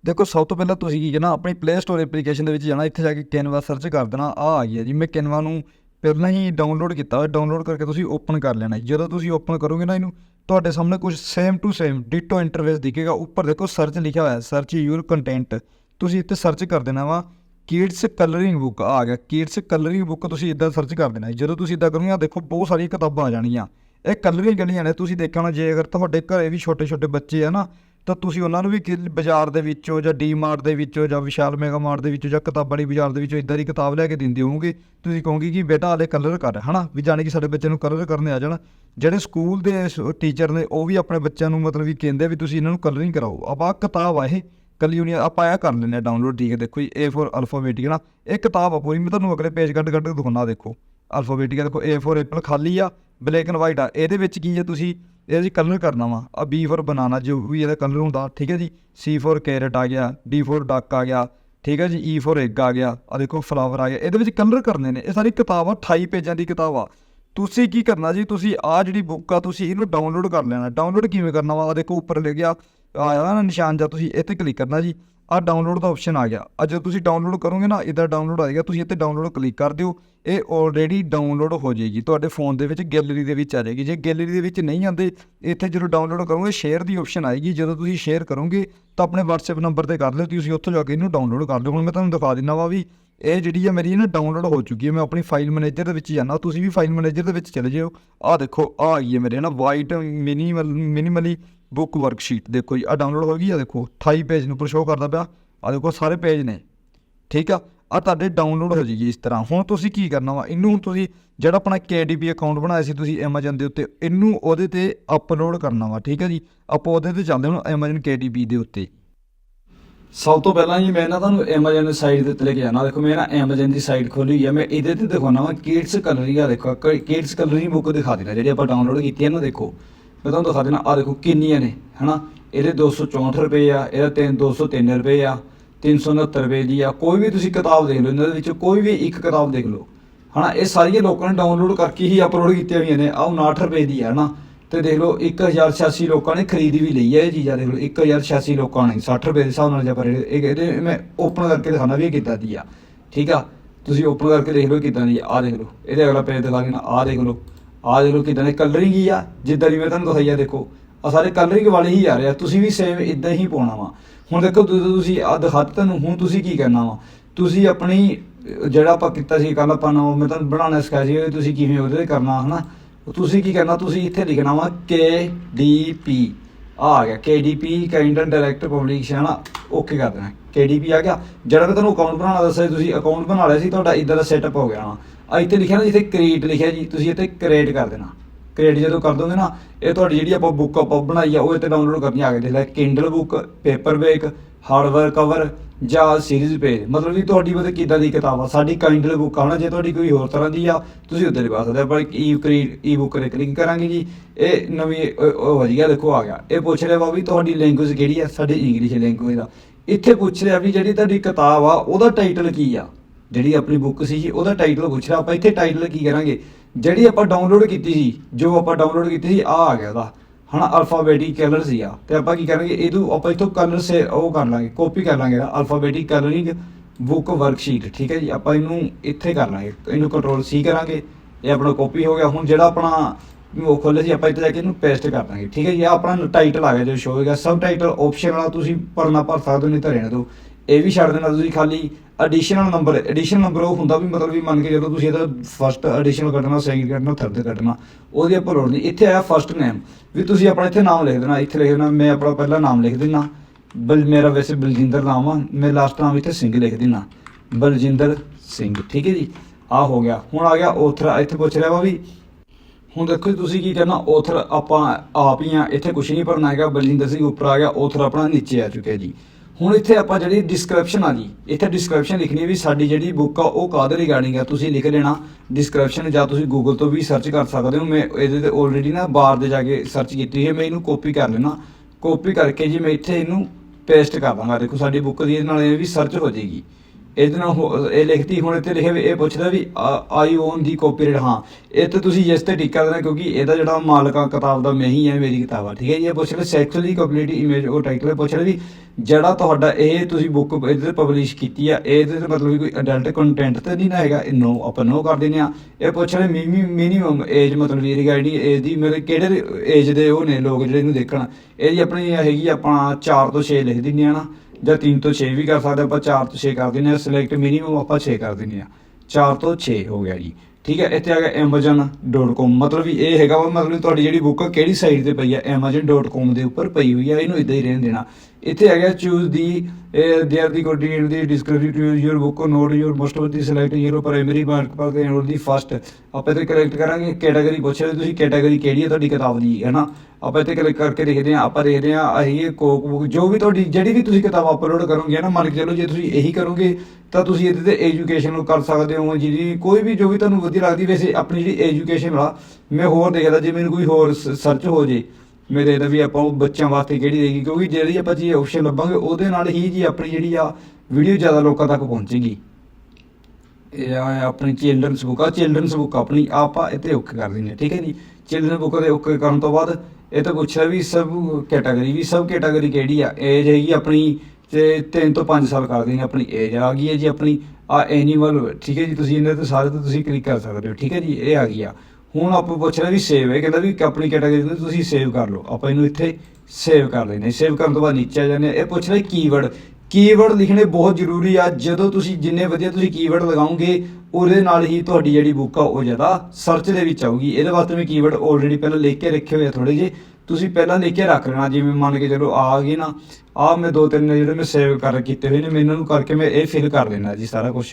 ਦੇਖੋ, ਸਭ ਤੋਂ ਪਹਿਲਾਂ ਤੁਸੀਂ ਕੀ ਨਾ ਆਪਣੀ ਪਲੇ ਸਟੋਰ ਐਪਲੀਕੇਸ਼ਨ ਦੇ ਵਿੱਚ ਜਾਣਾ, ਇੱਥੇ ਜਾ ਕੇ ਕੈਨਵਾ ਸਰਚ ਕਰ ਦੇਣਾ ਆ ਆ ਗਿਆ ਜੀ। ਮੈਂ ਕੈਨਵਾ ਨੂੰ ਪਹਿਲਾਂ ਹੀ ਡਾਊਨਲੋਡ ਕੀਤਾ ਹੋਇਆ ਡਾਊਨਲੋਡ ਕਰਕੇ ਤੁਸੀਂ ਓਪਨ ਕਰ ਲੈਣਾ ਜਦੋਂ ਤੁਸੀਂ ਓਪਨ ਕਰੋਗੇ ਨਾ ਇਹਨੂੰ, ਤੁਹਾਡੇ ਸਾਹਮਣੇ ਕੁਝ same to same ditto interface ਦਿਖੇਗਾ। ਉੱਪਰ ਦੇਖੋ ਸਰਚ ਲਿਖਿਆ ਹੋਇਆ ਸਰਚ ਯੂਰ ਕੰਟੈਂਟ ਤੁਸੀਂ ਇੱਥੇ ਸਰਚ ਕਰ ਦੇਣਾ ਵਾ ਕਿਡਸ ਕਲਰਿੰਗ ਬੁੱਕ ਆ ਗਿਆ। ਕਿਡਸ ਕਲਰਿੰਗ ਬੁੱਕ ਤੁਸੀਂ ਇਦਾਂ ਸਰਚ ਕਰ ਦੇਣਾ ਜਦੋਂ ਤੁਸੀਂ ਇਦਾਂ ਕਰੋਗੇ ਆ ਦੇਖੋ, ਬਹੁਤ ਸਾਰੀਆਂ ਕਿਤਾਬਾਂ ਆ ਜਾਣਗੀਆਂ। ਇਹ ਕਲਰਿੰਗ ਜਿਹੜੀਆਂ ਨੇ, ਤੁਸੀਂ ਦੇਖਿਆ ਹੋਣਾ, ਜੇ ਅਗਰ ਤੁਹਾਡੇ ਘਰੇ ਵੀ ਛੋਟੇ ਛੋਟੇ ਬੱਚੇ ਆ ਨਾ ਤਾਂ ਤੁਸੀਂ ਉਹਨਾਂ ਨੂੰ ਵੀ ਕਿ- ਬਾਜ਼ਾਰ ਦੇ ਵਿੱਚੋਂ ਜਾਂ ਡੀਮਾਰਟ ਦੇ ਵਿੱਚੋਂ ਜਾਂ ਵਿਸ਼ਾਲ ਮੈਗਾ ਮਾਰਟ ਦੇ ਵਿੱਚੋਂ ਜਾਂ ਕਿਤਾਬਾਂ ਦੀ ਬਾਜ਼ਾਰ ਦੇ ਵਿੱਚੋਂ ਇਦਾਂ ਦੀ ਕਿਤਾਬ ਲੈ ਕੇ ਦਿੰਦੇ ਹੋਵੋਗੇ, ਤੁਸੀਂ ਕਹੋਗੇ ਕਿ ਬੇਟਾ ਹਾਲੇ ਕਲਰ ਕਰ, ਹਨਾ? ਵੀ ਜਾਣੇ ਕਿ ਸਾਡੇ ਬੱਚੇ ਨੂੰ ਕਲਰ ਕਰਨੇ ਆ ਜਾਣ। ਜਿਹੜੇ ਸਕੂਲ ਦੇ ਟੀਚਰ ਨੇ, ਉਹ ਵੀ ਆਪਣੇ ਬੱਚਿਆਂ ਨੂੰ ਮਤਲਬ ਵੀ ਕਹਿੰਦੇ ਵੀ ਤੁਸੀਂ ਇਹਨਾਂ ਨੂੰ ਕਲਰਿੰਗ ਕਰਾਓ। ਆਪਾਂ ਕਿਤਾਬ ਆ ਇਹ, ਕੱਲੀ ਯੂਨੀ ਆਪਾਂ ਇਹ ਕਰ ਲੈਂਦੇ ਆ ਡਾਊਨਲੋਡ ਠੀਕ ਹੈ, ਦੇਖੋ ਜੀ, A ਫੋਰ ਅਲਫਾਬੈਟਿਕ ਨਾ ਇਹ ਕਿਤਾਬ ਆ ਪੂਰੀ, ਮੈਂ ਤੁਹਾਨੂੰ ਅਗਲੇ ਪੇਜ ਕੱਢ ਕੱਢ ਕੇ ਦਿਖਾਉਣਾ, ਦੇਖੋ। ਅਲਫਾਬੈਟਿਕ ਦੇਖੋ, A ਫੋਰ ਐਪਲ ਖਾਲੀ ਆ ਬਲੈਕ ਐਂਡ ਵਾਈਟ ਆ। ਇਹਦੇ ਵਿੱਚ ਕੀ ਹੈ ਤੁਸੀਂ? ਇਹ ਜੀ ਕਲਰ ਕਰਨਾ ਵਾ। ਆ B ਫੋਰ ਬਨਾਨਾ ਜੋ ਵੀ ਇਹਦਾ ਕਲਰ ਹੁੰਦਾ, ਠੀਕ ਹੈ ਜੀ? C ਫੋਰ ਕੈਰਟ ਆ ਗਿਆ, D ਫੋਰ ਡੱਕ ਆ ਗਿਆ, ਠੀਕ ਹੈ ਜੀ? E ਫੋਰ ਐਗ ਆ ਗਿਆ। ਆ ਦੇਖੋ ਫਲਾਵਰ ਆ ਗਿਆ। ਇਹਦੇ ਵਿੱਚ ਕਲਰ ਕਰਨੇ ਨੇ। ਇਹ ਸਾਰੀ ਕਿਤਾਬ ਆ 28 ਪੇਜਾਂ ਦੀ ਕਿਤਾਬ ਆ। ਤੁਸੀਂ ਕੀ ਕਰਨਾ ਜੀ? ਤੁਸੀਂ ਆ ਜਿਹੜੀ ਬੁੱਕ ਆ, ਤੁਸੀਂ ਇਹਨੂੰ ਡਾਊਨਲੋਡ ਕਰ ਲੈਣਾ। ਡਾਊਨਲੋਡ ਕਿਵੇਂ ਕਰਨਾ ਵਾ? ਆ ਦੇਖੋ, ਉੱਪਰ ਲੈ ਲਿਖਿਆ ਆਇਆ ਨਾ ਨਿਸ਼ਾਨ ਜਾਂ ਤੁਸੀਂ ਇੱਥੇ ਕਲਿੱਕ ਕਰਨਾ ਜੀ। ਆ ਡਾਊਨਲੋਡ ਦਾ ਆਪਸ਼ਨ ਆ ਗਿਆ। ਆ ਜਦੋਂ ਤੁਸੀਂ ਡਾਊਨਲੋਡ ਕਰੋਗੇ ਨਾ ਇਧਰ ਡਾਊਨਲੋਡ ਆਏਗਾ, ਤੁਸੀਂ ਇੱਥੇ ਡਾਊਨਲੋਡ ਕਲਿੱਕ ਕਰ ਦਿਓ। ਇਹ ਆਲਰੇਡੀ ਡਾਊਨਲੋਡ ਹੋ ਜਾਏਗੀ। ਤੁਹਾਡੇ ਫੋਨ ਦੇ ਵਿੱਚ ਗੈਲਰੀ ਦੇ ਵਿੱਚ ਆ ਜਾਏਗੀ। ਜੇ ਗੈਲਰੀ ਦੇ ਵਿੱਚ ਨਹੀਂ ਆਉਂਦੇ, ਇੱਥੇ ਜਦੋਂ ਡਾਊਨਲੋਡ ਕਰੋਗੇ ਸ਼ੇਅਰ ਦੀ ਆਪਸ਼ਨ ਆਏਗੀ। ਜਦੋਂ ਤੁਸੀਂ ਸ਼ੇਅਰ ਕਰੋਗੇ, ਤਾਂ ਆਪਣੇ WhatsApp ਨੰਬਰ ਤੇ ਕਰ ਲਿਓ। ਤੁਸੀਂ ਉੱਥੋਂ ਜਾ ਕੇ ਇਹਨੂੰ ਡਾਊਨਲੋਡ ਕਰ ਲਿਓ ਹੁਣ ਮੈਂ ਤੁਹਾਨੂੰ ਦਿਖਾ ਦਿੰਦਾ ਵਾ ਵੀ ਇਹ ਜਿਹੜੀ ਹੈ ਮੇਰੀ ਨਾ ਡਾਊਨਲੋਡ ਹੋ ਚੁੱਕੀ ਹੈ ਮੈਂ ਆਪਣੀ ਫਾਈਲ ਮੈਨੇਜਰ ਦੇ ਵਿੱਚ ਜਾਣਾ ਤੁਸੀਂ ਵੀ ਫਾਈਲ ਮੈਨੇਜਰ ਦੇ ਵਿੱਚ ਚਲੇ ਜਿਓ ਆਹ ਦੇਖੋ ਆ ਆਈ ਹੈ ਮੇਰੇ ਨਾ white minimal minimally book worksheet ਦੇਖੋ ਜੀ ਆ ਡਾਊਨਲੋਡ ਹੋ ਗਈ ਆ, ਦੇਖੋ 28 ਪੇਜ ਨੂੰ ਉੱਪਰ ਸ਼ੋ ਕਰਦਾ ਪਿਆ ਆ ਦੇਖੋ ਸਾਰੇ ਪੇਜ ਨੇ, ਠੀਕ ਆ? ਆ ਤੁਹਾਡੇ ਡਾਊਨਲੋਡ ਹੋ ਜਾਏਗੀ ਇਸ ਤਰ੍ਹਾਂ। ਹੁਣ ਤੁਸੀਂ ਕੀ ਕਰਨਾ ਵਾ? ਇਹਨੂੰ ਹੁਣ ਤੁਸੀਂ ਜਿਹੜਾ ਆਪਣਾ KDP ਅਕਾਊਂਟ ਬਣਾਇਆ ਸੀ ਤੁਸੀਂ Amazon ਦੇ ਉੱਤੇ, ਇਹਨੂੰ ਉਹਦੇ ਤੇ ਅਪਲੋਡ ਕਰਨਾ ਵਾ, ਠੀਕ ਹੈ ਜੀ? ਆਪਾਂ ਉਹਦੇ ਤੇ ਚੱਲਦੇ ਹਾਂ Amazon KDP ਦੇ ਉੱਤੇ। ਸਭ ਤੋਂ ਪਹਿਲਾਂ ਜੀ ਮੈਂ ਨਾ ਤੁਹਾਨੂੰ Amazon ਦੀ ਸਾਈਟ ਦੇ ਉੱਤੇ ਲੈ ਕੇ ਜਾਣਾ ਦੇਖੋ ਮੈਂ ਨਾ Amazon ਦੀ ਸਾਈਟ ਖੋਲੀ ਹੋਈ ਹੈ ਮੈਂ ਇਹਦੇ ਤੇ ਦਿਖਾਉਣਾ ਵਾ ਕਿਡਸ ਕਲਰਿੰਗ ਆ, ਦੇਖੋ ਕਿਡਸ ਕਲਰੀ ਬੁੱਕ ਦਿਖਾ ਦੇਣਾ ਜਿਹੜੀ ਆਪਾਂ ਡਾਊਨਲੋਡ ਕੀਤੀ ਹੈ ਨਾ, ਦੇਖੋ। ਮੈਂ ਤੁਹਾਨੂੰ ਦਿਖਾ ਦੇਣਾ ਆ ਦੇਖੋ ਕਿੰਨੀਆਂ ਨੇ, ਹਨਾ? ਇਹਦੇ 264 ਰੁਪਏ ਆ, ਇਹਦਾ 3 203 ਰੁਪਏ ਆ 369 ਰੁਪਏ ਦੀ ਆ। ਕੋਈ ਵੀ ਤੁਸੀਂ ਕਿਤਾਬ ਦੇਖ ਲਓ, ਇਹਨਾਂ ਦੇ ਵਿੱਚ ਕੋਈ ਵੀ ਇੱਕ ਕਿਤਾਬ ਦੇਖ ਲਓ, ਹਨਾ? ਇਹ ਸਾਰੀਆਂ ਲੋਕਾਂ ਨੇ ਡਾਊਨਲੋਡ ਕਰਕੇ ਹੀ ਅਪਲੋਡ ਕੀਤੀਆਂ ਹੋਈਆਂ ਨੇ। ਆਹ 59 ਰੁਪਏ ਦੀ ਹੈ ਹਨਾ? ਤੇ ਦੇਖ ਲਓ 1086 ਲੋਕਾਂ ਨੇ ਖਰੀਦ ਵੀ ਲਈ ਹੈ ਇਹ ਚੀਜ਼ਾਂ, ਦੇਖ ਲਓ 1086 ਲੋਕਾਂ ਨੇ 60 ਰੁਪਏ ਦੇ ਹਿਸਾਬ ਨਾਲ ਜੇ ਇਹ ਇਹਦੇ ਮੈਂ ਓਪਨ ਕਰਕੇ ਦਿਖਾਣਾ ਵੀ ਇਹ ਕਿੱਦਾਂ ਦੀ ਆ, ਠੀਕ ਆ? ਤੁਸੀਂ ਓਪਨ ਕਰਕੇ ਦੇਖ ਲਓ ਕਿੱਦਾਂ ਦੀ ਆ, ਆਹ ਦੇਖ ਲਓ, ਇਹਦੇ ਅਗਲਾ ਪੇਜ ਦਿਖਾ ਕੇ ਨਾ ਆਹ ਦੇਖ ਲਓ। ਆਹ ਦੇਖ ਲਓ ਕਿੱਦਾਂ ਦੀ ਕਲਰਿੰਗ ਹੀ ਆ, ਜਿੱਦਾਂ ਦੀ ਮੈਂ ਤੁਹਾਨੂੰ ਦਿਖਾਈ ਆ, ਦੇਖੋ। ਆ ਸਾਰੇ ਕਲਰਿੰਗ ਵਾਲੇ ਹੀ ਆ ਰਹੇ ਆ, ਤੁਸੀਂ ਵੀ ਸੇਮ ਇਦਾਂ ਹੀ ਪਾਉਣਾ ਵਾ। ਹੁਣ ਦੇਖੋ ਜਦੋਂ ਤੁਸੀਂ ਆ ਦਿਖਾਤਾ ਤੁਹਾਨੂੰ, ਹੁਣ ਤੁਸੀਂ ਕੀ ਕਰਨਾ ਵਾ? ਤੁਸੀਂ ਆਪਣੀ, ਜਿਹੜਾ ਆਪਾਂ ਕੀਤਾ ਸੀ ਕੱਲ ਆਪਾਂ ਨੂੰ, ਮੈਂ ਤੁਹਾਨੂੰ ਬਣਾਉਣਾ ਸਿਖਾਇਆ ਸੀ ਵੀ ਤੁਸੀਂ ਕਿਵੇਂ ਉਹਦੇ ਤੇ ਕਰਨਾ, ਹਨਾ? ਤੁਸੀਂ ਕੀ ਕਰਨਾ, ਤੁਸੀਂ ਇੱਥੇ ਲਿਖਣਾ ਵਾ ਕੇ ਡੀ ਪੀ ਆ ਗਿਆ KDP ਕਾਈਂਡਰ ਡਾਇਰੈਕਟ ਪਬਲਿਸ਼ ਹੈ ਨਾ ਓਕੇ ਕਰ ਦੇਣਾ। KDP ਆ ਗਿਆ। ਜਿਹੜਾ ਮੈਂ ਤੁਹਾਨੂੰ ਅਕਾਊਂਟ ਬਣਾਉਣਾ ਦੱਸਿਆ ਸੀ, ਤੁਸੀਂ ਅਕਾਊਂਟ ਬਣਾ ਲਿਆ ਸੀ ਤੁਹਾਡਾ ਇਦਾਂ ਦਾ ਸੈਟਅਪ ਹੋ ਗਿਆ। ਨਾ ਆ ਇੱਥੇ ਲਿਖਿਆ ਨਾ ਜਿੱਥੇ ਕ੍ਰੀਏਟ ਲਿਖਿਆ ਜੀ ਤੁਸੀਂ ਇੱਥੇ ਕ੍ਰੀਏਟ ਕਰ ਦੇਣਾ। ਕ੍ਰੀਏਟ ਜਦੋਂ ਕਰ ਦੋਗੇ ਨਾ ਇਹ ਤੁਹਾਡੀ ਜਿਹੜੀ ਆਪਾਂ ਬੁੱਕ ਆਪਾਂ ਬਣਾਈ ਆ ਉਹ ਇੱਥੇ ਡਾਊਨਲੋਡ ਕਰਨੀ ਆ ਗਈ। ਦੇਖ ਲੈ Kindle book paperback hardware cover ਜਾਂ ਸੀਰੀਜ਼ ਪੇਜ ਮਤਲਬ ਵੀ ਤੁਹਾਡੀ ਮਤਲਬ ਕਿੱਦਾਂ ਦੀ ਕਿਤਾਬ ਆ। ਸਾਡੀ ਕਾਈਂਡਲ ਬੁੱਕ ਆ ਨਾ ਜੇ ਤੁਹਾਡੀ ਕੋਈ ਹੋਰ ਤਰ੍ਹਾਂ ਦੀ ਆ ਤੁਸੀਂ ਉੱਤੇ ਲਗਾ ਸਕਦੇ ਆ। ਪਰ ਈ ਕ੍ਰੀਏਟ ਈ ਬੁੱਕ ਤੇ ਕਲਿੱਕ ਕਰਾਂਗੇ ਜੀ। ਇਹ ਨਵੀਂ ਉਹ ਵਧੀਆ ਦੇਖੋ ਆ ਗਿਆ। ਇਹ ਪੁੱਛ ਰਿਹਾ ਵਾ ਵੀ ਤੁਹਾਡੀ ਲੈਂਗੁਏਜ ਕਿਹੜੀ ਆ? ਸਾਡੀ ਇੰਗਲਿਸ਼ ਲੈਂਗੁਏਜ ਦਾ। ਇੱਥੇ ਪੁੱਛ ਰਿਹਾ ਵੀ ਜਿਹੜੀ ਤੁਹਾਡੀ ਕਿਤਾਬ ਆ, ਉਹਦਾ ਟਾਈਟਲ ਕੀ ਆ? ਜਿਹੜੀ ਆਪਣੀ ਬੁੱਕ ਸੀ ਜੀ ਉਹਦਾ ਟਾਈਟਲ ਪੁੱਛ ਰਿਹਾ, ਆਪਾਂ ਇੱਥੇ ਟਾਈਟਲ ਕੀ ਕਰਾਂਗੇ? ਜਿਹੜੀ ਆਪਾਂ ਡਾਊਨਲੋਡ ਕੀਤੀ ਸੀ, ਜੋ ਆਪਾਂ ਡਾਊਨਲੋਡ ਕੀਤੀ ਸੀ ਆ ਆ ਗਿਆ ਉਹਦਾ। ਹਨਾ ਅਲਫਾਬੈਟਿਕ ਕਲਰ ਸੀ ਆ, ਤੇ ਆਪਾਂ ਕੀ ਕਰਾਂਗੇ, ਇਹਨੂੰ ਆਪਾਂ ਇਥੋਂ ਕਲਰ ਸੇ ਉਹ ਕਰ ਲਾਂਗੇ ਕਾਪੀ ਕਰ ਲਾਂਗੇ ਅਲਫਾਬੈਟਿਕ ਕਲਰਿੰਗ ਬੁੱਕ ਵਰਕਸ਼ੀਟ ਠੀਕ ਹੈ ਜੀ? ਆਪਾਂ ਇਹਨੂੰ ਇੱਥੇ ਕਰ ਲਾਂਗੇ, ਇਹਨੂੰ ਕੰਟਰੋਲ ਸੀ ਕਰਾਂਗੇ, ਇਹ ਆਪਣਾ ਕਾਪੀ ਹੋ ਗਿਆ। ਹੁਣ ਜਿਹੜਾ ਆਪਣਾ ਵੀ ਉਹ ਖੋਲੇ ਸੀ ਆਪਾਂ ਇੱਥੇ ਜਾ ਕੇ ਇਹਨੂੰ ਪੇਸਟ ਕਰ ਦਾਂਗੇ, ਠੀਕ ਹੈ ਜੀ? ਆਹ ਆਪਣਾ ਟਾਈਟਲ ਆ ਗਿਆ ਜੋ ਸ਼ੋ ਹੋਏਗਾ ਸਬ ਟਾਈਟਲ ਆਪਸ਼ਨ ਵਾਲਾ ਤੁਸੀਂ ਭਰਨਾ ਭਰ ਸਕਦੇ ਹੋ, ਨਹੀਂ ਤਾਂ ਰਹਿਣ ਦਿਓ। ਇਹ ਵੀ ਛੱਡ ਦੇਣਾ ਤੁਸੀਂ ਖਾਲੀ ਐਡੀਸ਼ਨਲ ਨੰਬਰ ਐਡੀਸ਼ਨਲ ਨੰਬਰ ਉਹ ਹੁੰਦਾ ਵੀ ਮਤਲਬ ਵੀ ਮੰਨ ਕੇ ਜਦੋਂ ਤੁਸੀਂ ਇਹਦਾ ਫਸਟ ਐਡੀਸ਼ਨਲ ਕੱਢਣਾ ਸੈਕਿੰਡ ਕੱਢਣਾ ਥਰਡ ਕੱਢਣਾ, ਉਹਦੀ ਆਪਾਂ ਲੋੜ ਨਹੀਂ। ਇੱਥੇ ਆਇਆ ਫਸਟ ਨੇਮ ਵੀ ਤੁਸੀਂ ਆਪਣਾ ਇੱਥੇ ਨਾਮ ਲਿਖ ਦੇਣਾ, ਇੱਥੇ ਲਿਖ ਦੇਣਾ, ਮੈਂ ਆਪਣਾ ਪਹਿਲਾ ਨਾਮ ਲਿਖ ਦੇਣਾ ਬਲ, ਮੇਰਾ ਵੈਸੇ ਬਲਜਿੰਦਰ ਨਾਮ ਆ, ਮੈਂ ਲਾਸਟ ਨਾਮ ਇੱਥੇ ਸਿੰਘ ਲਿਖ ਦੇਣਾ ਬਲਜਿੰਦਰ ਸਿੰਘ, ਠੀਕ ਹੈ ਜੀ? ਆ ਹੋ ਗਿਆ। ਹੁਣ ਆ ਗਿਆ ਆਥਰ ਇੱਥੇ ਪੁੱਛ ਰਿਹਾ ਵਾ ਵੀ ਹੁਣ ਦੇਖੋ ਜੀ ਤੁਸੀਂ ਕੀ ਕਰਨਾ ਆਥਰ ਆਪਾਂ ਆਪ ਹੀ ਆ, ਇੱਥੇ ਕੁਝ ਨਹੀਂ ਭਰਨਾ ਹੈਗਾ, ਬਲਜਿੰਦਰ ਸਿੰਘ ਉੱਪਰ ਆ ਗਿਆ ਆਥਰ ਆਪਣਾ ਨੀਚੇ ਆ ਚੁੱਕਿਆ ਜੀ। ਹੁਣ ਇੱਥੇ ਆਪਾਂ ਜਿਹੜੀ ਡਿਸਕ੍ਰਿਪਸ਼ਨ ਆ ਜੀ, ਇੱਥੇ ਡਿਸਕ੍ਰਿਪਸ਼ਨ ਲਿਖਣੀ ਵੀ ਸਾਡੀ ਜਿਹੜੀ ਬੁੱਕ ਆ, ਉਹ ਕਾਹਦੇ ਰਿਗਾਰਡਿੰਗ ਆ, ਤੁਸੀਂ ਲਿਖ ਲੈਣਾ ਡਿਸਕ੍ਰਿਪਸ਼ਨ ਜਾਂ ਤੁਸੀਂ ਗੂਗਲ ਤੋਂ ਵੀ ਸਰਚ ਕਰ ਸਕਦੇ ਹੋ। ਮੈਂ ਇਹਦੇ ਤੇ ਆਲਰੇਡੀ ਨਾ ਬਾਰ ਦੇ ਜਾ ਕੇ ਸਰਚ ਕੀਤੀ ਹੈ, ਮੈਂ ਇਹਨੂੰ ਕਾਪੀ ਕਰ ਲੈਣਾ ਕਾਪੀ ਕਰਕੇ ਜੀ ਮੈਂ ਇੱਥੇ ਇਹਨੂੰ ਪੇਸਟ ਕਰ ਦਾਂਗਾ। ਦੇਖੋ ਸਾਡੀ ਬੁੱਕ ਦੀ ਇਹਦੇ ਨਾਲ ਇਹ ਵੀ ਸਰਚ ਹੋ ਜਾਏਗੀ। ਇਹਦੇ ਨਾਲ ਹੋ- ਇਹ ਲਿਖਤੀ, ਹੁਣ ਇੱਥੇ ਲਿਖਿਆ ਵੀ ਇਹ ਪੁੱਛਦਾ ਵੀ ਆਈ ਓਨ ਦੀ ਕਾਪੀਰਾਈਟ ਹਾਂ। ਇਹ ਤੇ ਤੁਸੀਂ ਜਿਸ ਤੇ ਟਿਕ ਦੇਣਾ, ਕਿਉਂਕਿ ਇਹਦਾ ਜਿਹੜਾ ਮਾਲਕ ਆ, ਕਿਤਾਬ ਦਾ ਮੈਂ ਹੀ ਹੈ ਮੇਰੀ ਕਿਤਾਬ ਆ, ਠੀਕ ਹੈ ਜੀ? ਇਹ ਪੁੱਛ ਰਿਹਾ ਸੈਕਸ਼ੁਅਲੀ ਕੰਪਲੀਟ ਇਮੇਜ ਉਹ ਟਾਈਟਲ ਪੁੱਛ ਰਿਹਾ ਵੀ ਜਿਹੜਾ ਤੁਹਾਡਾ ਇਹ ਤੁਸੀਂ ਬੁੱਕ ਇਹਦੇ ਤੇ ਪਬਲਿਸ਼ ਕੀਤੀ ਆ, ਇਹਦੇ ਤੇ ਮਤਲਬ ਵੀ ਕੋਈ ਅਡਲਟ ਕੰਟੈਂਟ ਤੇ ਨਹੀਂ ਨਾ ਹੈਗਾ, ਇਹ ਨੋ ਆਪਾਂ ਨੋ ਕਰ ਦਿੰਦੇ ਆ। ਇਹ ਪੁੱਛ ਰਿਹਾ ਮਿਨੀਮਮ ਏਜ ਮਤਲਬ ਵੀ ਰਿਗਾਰਡਿੰਗ ਏਜ ਦੀ ਮੇਰੇ ਕਿਹੜੇ ਏਜ ਦੇ ਉਹ ਨੇ ਲੋਕ ਜਿਹੜੇ ਇਹਨੂੰ ਦੇਖਣ। ਇਹਦੀ ਆਪਣੀ ਹੈਗੀ ਆ, ਆਪਾਂ 4 ਤੋਂ 6 ਲਿਖ ਦਿੰਦੇ ਆ ਨਾ। ਜਾਂ 3 ਤੋਂ 6 ਵੀ ਕਰ ਸਕਦੇ ਆਪਾਂ 4 ਤੋਂ 6 ਕਰ ਦਿੰਦੇ ਆ ਸਿਲੈਕਟ ਮਿਨੀਮਮ ਆਪਾਂ 6 ਕਰ ਦਿੰਦੇ ਆ। 4 ਤੋਂ 6 ਹੋ ਗਿਆ ਜੀ। ਠੀਕ ਹੈ, ਇੱਥੇ ਆ ਗਿਆ amazon.com ਮਤਲਬ ਵੀ ਇਹ ਹੈਗਾ ਵਾ, ਮਤਲਬ ਤੁਹਾਡੀ ਜਿਹੜੀ ਬੁੱਕ ਕਿਹੜੀ ਸਾਈਟ ਤੇ ਪਈ ਆ amazon.com ਦੇ ਉੱਪਰ ਪਈ ਹੋਈ ਆ, ਇਹਨੂੰ ਇਦਾਂ ਹੀ ਰਹਿਣ ਦੇਣਾ। ਇੱਥੇ ਆ ਗਿਆ choose the there the code in the description to your book note your most of the select your primary mark ਪਰ ਦੇ ਨੋਟ ਦੀ ਫਸਟ ਆਪਾਂ ਇੱਥੇ ਕਲੈਕਟ ਕਰਾਂਗੇ ਕੈਟਾਗਰੀ ਪੁੱਛ ਰਹੇ ਤੁਸੀਂ ਕੈਟਾਗਰੀ ਕਿਹੜੀ ਹੈ ਤੁਹਾਡੀ ਕਿਤਾਬ ਦੀ ਹੈ ਨਾ ਆਪਾਂ ਇੱਥੇ ਕਲਿੱਕ ਕਰਕੇ ਦੇਖਦੇ ਹਾਂ ਆਪਾਂ ਦੇਖਦੇ ਹਾਂ ਆਹੀ ਇਹ ਕੋਕ ਬੁੱਕ ਜੋ ਵੀ ਤੁਹਾਡੀ ਜਿਹੜੀ ਵੀ ਤੁਸੀਂ ਕਿਤਾਬ ਅਪਲੋਡ ਕਰੋਗੇ ਨਾ ਮੰਨ ਕੇ ਚਲੋ ਜੇ ਤੁਸੀਂ ਇਹੀ ਕਰੋਗੇ ਤਾਂ ਤੁਸੀਂ ਇਹਦੇ ਤੇ ਐਜੂਕੇਸ਼ਨ ਨੂੰ ਕਰ ਸਕਦੇ ਹੋ ਜਿਹੜੀ ਕੋਈ ਵੀ ਜੋ ਵੀ ਤੁਹਾਨੂੰ ਵਧੀਆ ਲੱਗਦੀ ਵੈਸੇ ਆਪਣੀ ਜਿਹੜੀ ਐਜੂਕੇਸ਼ਨ ਆ ਮੈਂ ਹੋਰ ਦੇਖਦਾ ਜੇ ਮੈਨੂੰ ਕੋਈ ਹੋਰ ਸਰਚ ਹੋ ਜੇ ਮੇਰੇ ਇਹਦਾ ਵੀ ਆਪਾਂ ਉਹ ਬੱਚਿਆਂ ਵਾਸਤੇ ਕਿਹੜੀ ਰਹੇਗੀ, ਕਿਉਂਕਿ ਜਿਹੜੀ ਆਪਾਂ ਜੀ ਆਪਸ਼ਨ ਲੱਭਾਂਗੇ, ਉਹਦੇ ਨਾਲ ਹੀ ਜੀ ਆਪਣੀ ਜਿਹੜੀ ਆ ਵੀਡੀਓ ਜ਼ਿਆਦਾ ਲੋਕਾਂ ਤੱਕ ਪਹੁੰਚੇਗੀ। ਇਹ ਆ ਆਪਣੀ ਚਿਲਡਰਨਸ ਬੁੱਕ ਆ ਚਿਲਡਰਨਸ ਬੁੱਕ ਆਪਣੀ ਆਪਾਂ ਇੱਥੇ ਓਕੇ ਕਰ ਦਿੰਦੇ ਠੀਕ ਹੈ ਜੀ? ਚਿਲਡਰਨ ਬੁੱਕ ਦੇ ਓਕੇ ਕਰਨ ਤੋਂ ਬਾਅਦ ਇਹ ਤਾਂ ਪੁੱਛਿਆ ਵੀ ਸਭ ਕੈਟਾਗਰੀ ਵੀ ਸਭ ਕੈਟਾਗਰੀ ਕਿਹੜੀ ਆ? ਏਜ ਹੈਗੀ ਆਪਣੀ ਤੇ 3 ਤੋਂ 5 ਸਾਲ ਕਰ ਦਿੰਦੇ ਆਪਣੀ ਏਜ ਆ ਗਈ ਹੈ ਜੀ ਆਪਣੀ, ਆ ਐਨੀਮਲ ਠੀਕ ਹੈ ਜੀ? ਤੁਸੀਂ ਇਹਨਾਂ ਤੇ ਸਾਰੇ ਤੇ ਤੁਸੀਂ ਕਲਿੱਕ ਕਰ ਸਕਦੇ ਹੋ, ਠੀਕ ਹੈ ਜੀ? ਇਹ ਆ ਗਈ ਆ। ਹੁਣ ਆਪਾਂ ਪੁੱਛ ਰਿਹਾ ਵੀ ਸੇਵ ਹੈ, ਕਹਿੰਦਾ ਵੀ ਆਪਣੀ ਕੈਟਾਗਰੀ ਨੂੰ ਤੁਸੀਂ ਸੇਵ ਕਰ ਲਓ। ਆਪਾਂ ਇਹਨੂੰ ਇੱਥੇ ਸੇਵ ਕਰ ਲੈਨੇ ਸੇਵ ਕਰਨ ਤੋਂ ਬਾਅਦ ਨੀਚੇ ਆ ਜਾਂਦੇ ਹਾਂ। ਇਹ ਪੁੱਛ ਰਿਹਾ ਕੀਵਰਡ ਕੀਵਰਡ ਲਿਖਣੇ ਬਹੁਤ ਜ਼ਰੂਰੀ ਆ। ਜਦੋਂ ਤੁਸੀਂ ਜਿੰਨੇ ਵਧੀਆ ਤੁਸੀਂ ਕੀਵਰਡ ਲਗਾਓਗੇ, ਉਹਦੇ ਨਾਲ ਹੀ ਤੁਹਾਡੀ ਜਿਹੜੀ ਬੁੱਕ ਆ, ਉਹ ਜ਼ਿਆਦਾ ਸਰਚ ਦੇ ਵਿੱਚ ਆਊਗੀ। ਇਹਦੇ ਵਾਸਤੇ ਮੈਂ ਕੀਵਰਡ ਆਲਰੇਡੀ ਪਹਿਲਾਂ ਲਿਖ ਕੇ ਰੱਖੇ ਹੋਏ ਆ ਥੋੜੇ ਜਿਹੇ। ਤੁਸੀਂ ਪਹਿਲਾਂ ਲਿਖ ਕੇ ਰੱਖ ਲੈਣਾ। ਜਿਵੇਂ ਮੰਨ ਕੇ ਚਲੋ ਆ ਗਏ ਨਾ। ਆ ਮੈਂ ਦੋ ਤਿੰਨ ਜਿਹੜੇ ਮੈਂ ਸੇਵ ਕਰ ਕੀਤੇ ਹੋਏ ਨੇ, ਮੈਂ ਇਹਨਾਂ ਨੂੰ ਕਰਕੇ ਮੈਂ ਇਹ ਫਿਲ ਕਰ ਲੈਣਾ ਜੀ ਸਾਰਾ ਕੁਝ